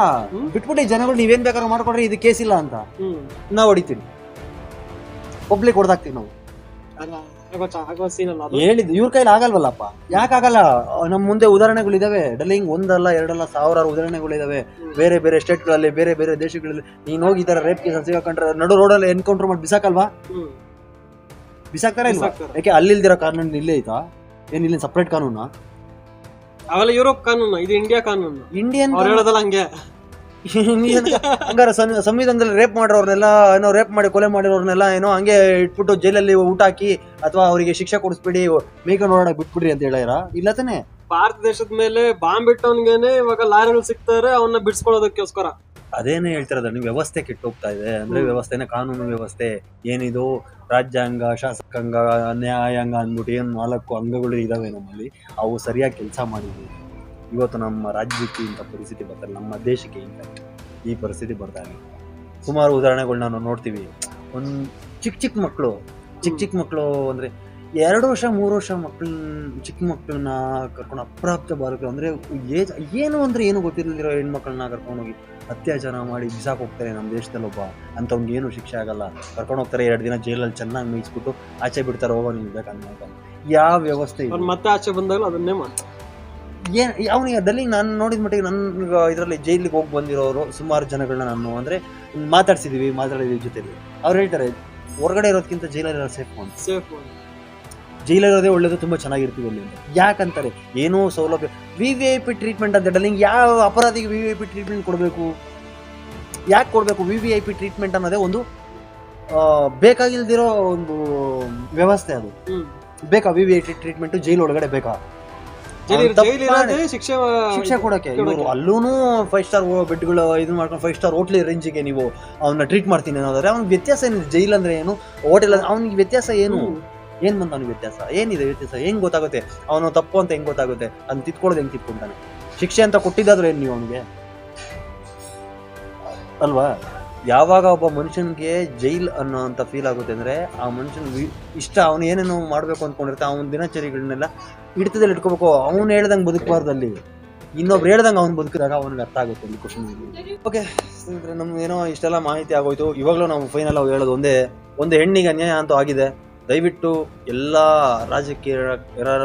A: ಬಿಟ್ಬಿಟ್ಟು ಈ ಜನಗಳು ನೀವೇನ್ ಬೇಕಾದ್ರೂ ಮಾಡ್ಕೊಡ್ರಿ ಇದು ಕೇಸ್ ಇಲ್ಲ ಅಂತ. ನಾವು ಹೊಡಿತೀವಿ. ಪಬ್ಲಿಕ್ ಹೊಡೆದಾಕ್ತೀವಿ ನಾವು.
B: ಅಲ್ಲ.
A: ಹೇಳಿದ್ದು ಇವ್ರ ಕೈಲಿ ಆಗಲ್ವಲ್ಲಪ್ಪ. ಯಾಕಾಗಲ್ಲ ನಮ್ಮ ಮುಂದೆ ಉದಾಹರಣೆಗಳಿದಾವೆ. ಡಲ್ಲಿಂಗ್ ಒಂದಲ್ಲ ಎರಡಲ್ಲ ಸಾವಿರಾರು ಉದಾಹರಣೆಗಳಿದಾವೆ. ಬೇರೆ ಬೇರೆ ಸ್ಟೇಟ್ಗಳಲ್ಲಿ ಬೇರೆ ಬೇರೆ ದೇಶಗಳಲ್ಲಿ. ನೀನ್ ಹೋಗಿ ಈ ತರ ರೇಪ್ ಕೇಸ್ ಸಿಗಾಕೊಂಡ್ರೆ ನಡು ರೋಡಲ್ಲಿ ಎನ್ಕೌಂಟರ್ ಮಾಡಿ ಬಿಸಾಕಲ್ವಾ? ಬಿಸಾಕ್ತಾರ ಇಲ್ವಾ?
B: ಬಿಸಾಕ್ತಾರೆ.
A: ಯಾಕೆ ಅಲ್ಲಿಲ್ದಿರೋ ಕಾನೂನು ಇಲ್ಲೇ ಐತಾ? ಏನ್ ಇಲ್ಲಿ ಸಪ್ರೇಟ್ ಕಾನೂನಾ?
B: ಅವೆಲ್ಲ ಯುರೋಪ್ ಕಾನೂನು ಇದು ಇಂಡಿಯಾ ಕಾನೂನು.
A: ಇಂಡಿಯನ್
B: ಹೇಳೋದಲ್ಲ ಹಂಗೆ.
A: ಹಂಗಾರೆ ಸಂವಿಧಾನದಲ್ಲಿ ರೇಪ್ ಮಾಡಿರೋರ್ನೆಲ್ಲ ಏನೋ ರೇಪ್ ಮಾಡಿ ಕೊಲೆ ಮಾಡಿರೋರ್ನೆಲ್ಲ ಏನೋ ಹಂಗೆ ಇಟ್ಬಿಟ್ಟು ಜೈಲಲ್ಲಿ ಊಟ ಹಾಕಿ ಅಥವಾ ಅವರಿಗೆ ಶಿಕ್ಷೆ ಕೊಡಿಸ್ಬಿಡಿ ಮೇಕ ಓಡಾಡಕ್ ಬಿಟ್ಬಿಡ್ರಿ ಅಂತ ಹೇಳಿರಾ ಇಲ್ಲ ತಾನೆ?
B: ಭಾರತ ದೇಶದ ಮೇಲೆ ಬಾಂಬ್ ಇಟ್ಟವನ್ಗೇನೆ ಇವಾಗ ಲಾರಿಗಳು ಸಿಗ್ತಾರೆ ಅವನ್ನ ಬಿಡಿಸ್ಕೊಳ್ಳೋದಕ್ಕೋಸ್ಕರ.
A: ಅದೇನೇ ಹೇಳ್ತಿರೋದು ನೀವು ವ್ಯವಸ್ಥೆ ಕೆಟ್ಟೋಗ್ತಾ ಇದೆ. ಅಂದ್ರೆ
B: ವ್ಯವಸ್ಥೆನ
A: ವ್ಯವಸ್ಥೆನೇ ಕಾನೂನು ವ್ಯವಸ್ಥೆ. ಏನಿದು? ರಾಜ್ಯಾಂಗ ಶಾಸಕಾಂಗ ನ್ಯಾಯಾಂಗ ಅಂದ್ಬಿಟ್ಟು ಏನು ನಾಲ್ಕು ಅಂಗಗಳು ಇದಾವೆ ನಮ್ಮಲ್ಲಿ ಅವು ಸರಿಯಾಗಿ ಕೆಲಸ ಮಾಡಿದ್ವಿ ಇವತ್ತು ನಮ್ಮ ರಾಜ್ಯಕ್ಕೆ ಇಂಥ ಪರಿಸ್ಥಿತಿ ಬರ್ತಾರೆ ನಮ್ಮ ದೇಶಕ್ಕೆ ಇಂಥ ಈ ಪರಿಸ್ಥಿತಿ ಬರ್ತಾ ಇದೆ ಸುಮಾರು ಉದಾಹರಣೆಗಳು ನಾವು ನೋಡ್ತೀವಿ. ಒಂದು ಚಿಕ್ಕ ಚಿಕ್ಕ ಮಕ್ಕಳು ಚಿಕ್ಕ ಚಿಕ್ಕ ಮಕ್ಕಳು ಅಂದ್ರೆ ಎರಡು ವರ್ಷ, ಮೂರು ವರ್ಷ ಮಕ್ಕಳನ್ನ ಚಿಕ್ಕ ಮಕ್ಕಳನ್ನ ಕರ್ಕೊಂಡು ಅಪ್ರಾಪ್ತ ಬಾಲಕರು ಅಂದ್ರೆ ಏಜ್ ಏನು ಅಂದ್ರೆ ಏನು ಗೊತ್ತಿರಲಿರೋ ಹೆಣ್ಮಕ್ಳನ್ನ ಕರ್ಕೊಂಡೋಗಿ ಅತ್ಯಾಚಾರ ಮಾಡಿ ಬಿಸಾಕ್ ಹೋಗ್ತಾರೆ ನಮ್ಮ ದೇಶದಲ್ಲಿ ಒಬ್ಬ. ಅಂಥವ್ನಿಗೆ ಏನು ಶಿಕ್ಷೆ ಆಗಲ್ಲ. ಕರ್ಕೊಂಡು ಹೋಗ್ತಾರೆ, ಎರಡು ದಿನ ಜೈಲಲ್ಲಿ ಚೆನ್ನಾಗಿ ಮೇಯಿಸ್ಬಿಟ್ಟು ಆಚೆ ಬಿಡ್ತಾರೆ, ಹೋಗೋ ನೀವು ಬೇಕಂತ ಯಾವ ವ್ಯವಸ್ಥೆ
B: ಮತ್ತೆ ಆಚೆ ಬಂದಾಗ ಅದನ್ನೇ ಮಾಡ್ತಾರೆ.
A: ಏನ್ ಅವನಿಗೆ ದಲ್ಲಿ ನಾನು ನೋಡಿದ ಮಟ್ಟಿಗೆ ನನ್ನ ಇದರಲ್ಲಿ ಜೈಲಿಗೆ ಹೋಗಿ ಬಂದಿರೋರು ಸುಮಾರು ಜನಗಳನ್ನ ನಾನು ಅಂದರೆ ಮಾತಾಡ್ಸಿದ್ದೀವಿ ಮಾತಾಡಿದ್ದೀವಿ ಜೊತೆಲಿ. ಅವ್ರು ಹೇಳ್ತಾರೆ ಹೊರಗಡೆ ಇರೋದಕ್ಕಿಂತ ಜೈಲಲ್ಲಿ ಸೇಫ್ ಅಂತ
B: ಸೇಫ್
A: ಜೈಲಲ್ಲಿರೋದೇ ಒಳ್ಳೇದು ತುಂಬ ಚೆನ್ನಾಗಿರ್ತೀವಿ ಅಲ್ಲಿ ಯಾಕಂತಾರೆ ಏನೋ ಸೌಲಭ್ಯ V V I P treatment ಅಂತ ಡಲ್ಲಿಂಗ್ ಯಾವ ಅಪರಾಧಿಗೆ V V I P treatment ಕೊಡಬೇಕು? ಯಾಕೆ ಕೊಡಬೇಕು V V I P treatment ಅನ್ನೋದೇ ಒಂದು ಬೇಕಾಗಿಲ್ದಿರೋ ಒಂದು ವ್ಯವಸ್ಥೆ ಅದು. ಬೇಕಾ V V I T treatment jail ಒಳಗಡೆ ಬೇಕಾ?
B: ಶಿಕ್ಷೆ
A: ಶಿಕ್ಷೆ ಕೊಡಕ್ಕೆ ಇವರು. ಅಲ್ಲೂನು ಫೈವ್ ಸ್ಟಾರ್ ಬೆಡ್ಗಳು ಇದು ಮಾಡ್ಕೊಂಡು ಫೈವ್ ಸ್ಟಾರ್ ಹೋಟ್ಲ್ ರೇಂಜಿಗೆ ನೀವು ಅವನ್ನ ಟ್ರೀಟ್ ಮಾಡ್ತೀನಿ ಅನ್ನೋದಾದ್ರೆ ಅವ್ನಿಗೆ ವ್ಯತ್ಯಾಸ ಏನಿದೆ ಜೈಲ್ ಅಂದ್ರೆ ಏನು? ಹೋಟೆಲ್ ಅವ್ನಿಗೆ ವ್ಯತ್ಯಾಸ ಏನು. ಏನ್ ಬಂತ ಅವ್ನಿಗೆ ವ್ಯತ್ಯಾಸ? ಏನಿದೆ ವ್ಯತ್ಯಾಸ? ಹೆಂಗ್ ಗೊತ್ತಾಗುತ್ತೆ? ಅವನು ತಪ್ಪು ಅಂತ ಹೆಂಗ್ ಗೊತ್ತಾಗುತ್ತೆ? ಅದನ್ನ ತಿತ್ಕೊಳ್ಳೋದು ಹೆಂಗ್ ತಿತ್ಕೊಂತಾನೆ ಶಿಕ್ಷೆ ಅಂತ ಕೊಟ್ಟಿದ್ದಾದ್ರೆ ಏನ್ ನೀವು ಅವನಿಗೆ? ಅಲ್ವಾ? ಯಾವಾಗ ಒಬ್ಬ ಮನುಷ್ಯನಿಗೆ ಜೈಲ್ ಅನ್ನೋ ಅಂತ ಫೀಲ್ ಆಗುತ್ತೆ ಅಂದರೆ ಆ ಮನುಷ್ಯನ ಇಷ್ಟ, ಅವನು ಏನೇನು ಮಾಡಬೇಕು ಅನ್ಕೊಂಡಿರ್ತ, ಅವನ ದಿನಚರಿಗಳನ್ನೆಲ್ಲ ಹಿಡಿತದಲ್ಲಿ ಇಟ್ಕೋಬೇಕು. ಅವ್ನು ಹೇಳ್ದಂಗೆ ಬದುಕಬಾರ್ದಲ್ಲಿ ಇನ್ನೊಬ್ರು ಹೇಳ್ದಂಗೆ ಅವ್ನು ಬದುಕಿದಾಗ ಅವ್ನಿಗೆ ಅರ್ಥ ಆಗುತ್ತೆ ಈ ಕ್ವಶನ್ ಓಕೆ ನಮ್ಗೆ ಏನೋ ಇಷ್ಟೆಲ್ಲ ಮಾಹಿತಿ ಆಗೋಯ್ತು. ಇವಾಗಲೂ ನಾವು ಫೈನಲ್ ಆಗಿ ಹೇಳೋದು ಒಂದೇ, ಒಂದು ಹೆಣ್ಣಿಗೆ ಅನ್ಯಾಯ ಅಂತೂ ಆಗಿದೆ. ದಯವಿಟ್ಟು ಎಲ್ಲ ರಾಜಕೀಯ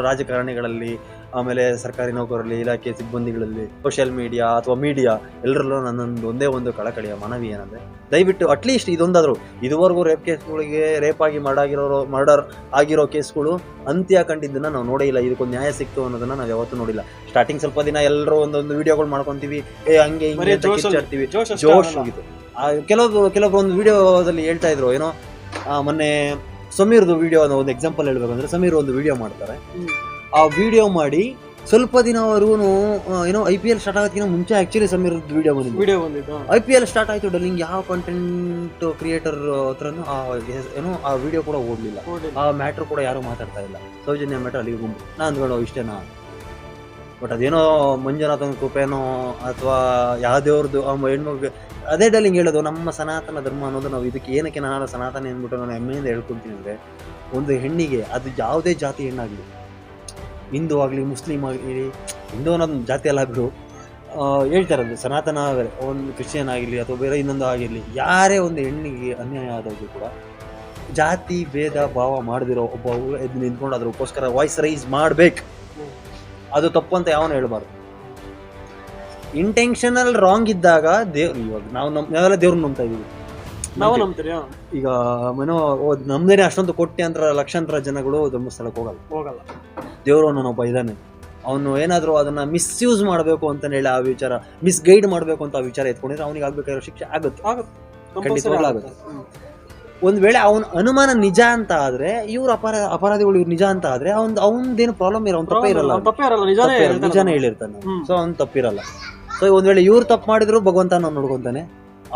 A: ರಾಜಕಾರಣಿಗಳಲ್ಲಿ ಆಮೇಲೆ ಸರ್ಕಾರಿ ನೌಕರರಲ್ಲಿ ಇಲಾಖೆ ಸಿಬ್ಬಂದಿಗಳಲ್ಲಿ ಸೋಷಿಯಲ್ ಮೀಡಿಯಾ ಅಥವಾ ಮೀಡಿಯಾ ಎಲ್ಲರಲ್ಲೂ ನನ್ನೊಂದು ಒಂದೇ ಒಂದು ಕಳಕಳಿಯ ಮನವಿ ಏನಂದ್ರೆ ದಯವಿಟ್ಟು ಅಟ್ಲೀಸ್ಟ್ ಇದೊಂದಾದರೂ. ಇದುವರೆಗೂ ರೇಪ್ ಕೇಸ್ಗಳಿಗೆ ರೇಪ್ ಆಗಿ ಮಾಡಾಗಿರೋ ಮರ್ಡರ್ ಆಗಿರೋ ಕೇಸ್ಗಳು ಅಂತ್ಯ ಕಂಡಿದ್ದನ್ನ ನಾವು ನೋಡೇ ಇಲ್ಲ. ಇದಕ್ಕೊಂದು ನ್ಯಾಯ ಸಿಕ್ತು ಅನ್ನೋದನ್ನ ನಾವು ಯಾವತ್ತೂ ನೋಡಿಲ್ಲ. ಸ್ಟಾರ್ಟಿಂಗ್ ಸ್ವಲ್ಪ ದಿನ ಎಲ್ಲರೂ ಒಂದೊಂದು ವಿಡಿಯೋಗಳು ಮಾಡ್ಕೊಂತೀವಿ. ಏ ಹಂಗೆ ಹಿಂಗೆ
B: ಜೋಶ್.
A: ಹೋಗಿತ್ತು ಆ, ಕೆಲವೊಬ್ರು ಕೆಲವೊಬ್ರು ಒಂದು ವಿಡಿಯೋದಲ್ಲಿ ಹೇಳ್ತಾ ಇದ್ರು ಏನೋ ಮೊನ್ನೆ ಸಮೀರ್ದು ವಿಡಿಯೋ ಒಂದು ಎಕ್ಸಾಂಪಲ್ ಹೇಳ್ಬೇಕಂದ್ರೆ ಸಮೀರ್ ಒಂದು ವಿಡಿಯೋ ಮಾಡ್ತಾರೆ. ಆ ವಿಡಿಯೋ ಮಾಡಿ ಸ್ವಲ್ಪ ದಿನವರೆಗೂ ಏನೋ ಐ ಪಿ ಎಲ್ ಸ್ಟಾರ್ಟ್ ಆಗೋದಕ್ಕಿಂತ ಮುಂಚೆ ಆಕ್ಚುಲಿ ಸಮೀರ್ ವಿಡಿಯೋ ಬಂದಿದೆ
B: ವಿಡಿಯೋ ಬಂದಿದ್ದು
A: ಐ ಪಿ ಎಲ್ ಸ್ಟಾರ್ಟ್ ಆಯ್ತು ಡಲ್ಲಿಂಗ್ ಯಾವ ಕಂಟೆಂಟ್ ಕ್ರಿಯೇಟರ್ ಹತ್ರನೂ ಆ ಏನೋ ಆ ವಿಡಿಯೋ ಕೂಡ ಓಡಲಿಲ್ಲ. ಆ ಮ್ಯಾಟ್ರ್ ಕೂಡ ಯಾರು ಮಾತಾಡ್ತಾ ಇಲ್ಲ. ಸೌಜನ್ಯ ಮ್ಯಾಟ್ರ್ ಅಲ್ಲಿಗೆ ಗುಂಪು ನಾ ಅಂದ್ಕೊಂಡು ಇಷ್ಟೇನಾ? ಬಟ್ ಅದೇನೋ ಮಂಜುನಾಥನ ಕೃಪೆನೋ ಅಥವಾ ಯಾವ ದೇವ್ರದ್ದು ಆ ಹೆಣ್ಮಗು ಅದೇ ಡಲ್ಲಿಂಗ್ ಹೇಳೋದು ನಮ್ಮ ಸನಾತನ ಧರ್ಮ ಅನ್ನೋದು ನಾವು ಇದಕ್ಕೆ ಏನಕ್ಕೆ ನಾನು ಸನಾತನ ಅಂದ್ಬಿಟ್ಟು ನಾನು ಹೆಮ್ಮೆಯಿಂದ ಹೇಳ್ಕೊಂತೀನಿ ಅಂದರೆ ಒಂದು ಹೆಣ್ಣಿಗೆ ಅದು ಯಾವುದೇ ಜಾತಿ ಹೆಣ್ಣಾಗಲಿ ಹಿಂದೂ ಆಗಲಿ, ಮುಸ್ಲಿಂ ಆಗಲಿ, ಹಿಂದೂ ಅನ್ನೋದು ಜಾತಿ ಎಲ್ಲ ಬಿಡು ಹೇಳ್ತಾರದು ಸನಾತನ ಒಂದು ಕ್ರಿಶ್ಚಿಯನ್ ಆಗಿರಲಿ ಅಥವಾ ಬೇರೆ ಇನ್ನೊಂದು ಆಗಿರಲಿ, ಯಾರೇ ಒಂದು ಹೆಣ್ಣಿಗೆ ಅನ್ಯಾಯ ಆದಾಗೂ ಕೂಡ ಜಾತಿ, ಭೇದ, ಭಾವ ಮಾಡದಿರೋ ಒಬ್ಬ ಎದ್ದು ನಿಂತ್ಕೊಂಡು ಅದಕ್ಕೋಸ್ಕರ ವಾಯ್ಸ್ ರೈಸ್ ಮಾಡ್ಬೇಕು. ಅದು ತಪ್ಪು ಅಂತ ಯಾವನು ಹೇಳ್ಬಾರ್ದು. ಇಂಟೆನ್ಷನಲ್ ರಾಂಗ್ ಇದ್ದಾಗ ದೇವ್ ಇವಾಗ ನಾವು ನಮ್ಮ ನಾವೆಲ್ಲ ದೇವ್ರನ್ನ ನಂಬ್ತಾ ಇದೀವಿ
B: ನಾವು ನಂಬ್ತೀರಿ
A: ಈಗ ಏನೋ ನಮ್ದೇನೆ ಅಷ್ಟೊಂದು ಕೋಟ್ಯಾಂತರ ಲಕ್ಷಾಂತರ ಜನಗಳು ಧರ್ಮಸ್ಥಳಕ್ಕೆ ಹೋಗಲ್ಲ.
B: ಹೋಗಲ್ಲ.
A: ದೇವರು ಅನ್ನೋನೊಬ್ಬ ಇದ್ದಾನೆ. ಅವನು ಏನಾದರೂ ಅದನ್ನ ಮಿಸ್ಯೂಸ್ ಮಾಡಬೇಕು ಅಂತ ಹೇಳಿ ಆ ವಿಚಾರ ಮಿಸ್ಗೈಡ್ ಮಾಡಬೇಕು ಅಂತ ಆ ವಿಚಾರ ಎತ್ಕೊಂಡಿದ್ರೆ ಅವನಿಗೆ ಆಗ್ಬೇಕಾಗಿರೋ ಶಿಕ್ಷೆ ಆಗುತ್ತೆ. ಖಂಡಿತವಾಗ್ಲೂ
B: ಆಗುತ್ತೆ.
A: ಒಂದ್ ವೇಳೆ ಅವನ ಅನುಮಾನ ನಿಜ ಅಂತ ಆದ್ರೆ ಇವ್ರ ಅಪರ ಅಪರಾಧಿಗಳು ಇವ್ರು ನಿಜ ಅಂತ ಆದ್ರೆ ಅವ್ನ್ ಅವನದೇನು ಪ್ರಾಬ್ಲಮ್ ಇರೋ ಅವ್ನ ತಪ್ಪ ಇರಲ್ಲ
B: ನಿಜಾನೇ
A: ಹೇಳಿರ್ತಾನೆ ಸೊ ಅವ್ನ್. ತಪ್ಪಿರಲ್ಲ ಸೊ ಒಂದ್ ವೇಳೆ ಇವ್ರು ತಪ್ಪು ಮಾಡಿದ್ರು ಭಗವಂತ ನಾವು ನೋಡ್ಕೊಂತಾನೆ.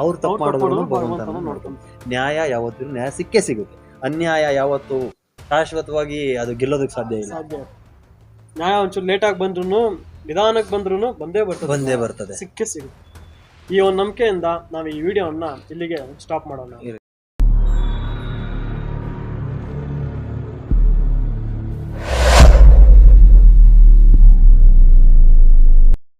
A: ಅವ್ರು ತಪ್ಪು
B: ಅವ್ರು ತಪ್ಪು
A: ಮಾಡೋದು
B: ಮಾಡೋದು
A: ಭಗವಂತನ. ನ್ಯಾಯ ಯಾವತ್ತೂ ನ್ಯಾಯ ಸಿಕ್ಕೇ ಸಿಗುತ್ತೆ. ಅನ್ಯಾಯ ಯಾವತ್ತು ಶಾಶ್ವತವಾಗಿ ಅದು ಗೆಲ್ಲೋದಕ್ಕೆ ಸಾಧ್ಯ ಇಲ್ಲ.
B: ಸಾಧ್ಯ ನ್ಯಾಯ ಒಂಚೂರು ಲೇಟ್ ಆಗಿ ಬಂದ್ರು ನಿಧಾನಕ್ಕೆ ಬಂದ್ರು ಬಂದೇ ಬರ್ತದೆ.
A: ಬಂದೇ ಬರ್ತದೆ.
B: ಸಿಕ್ಕೇ ಸಿಗುತ್ತೆ. ಈ ಒಂದು ನಂಬಿಕೆಯಿಂದ ನಾವು ಈ ವಿಡಿಯೋವನ್ನ ಇಲ್ಲಿಗೆ ಸ್ಟಾಪ್ ಮಾಡೋಣ.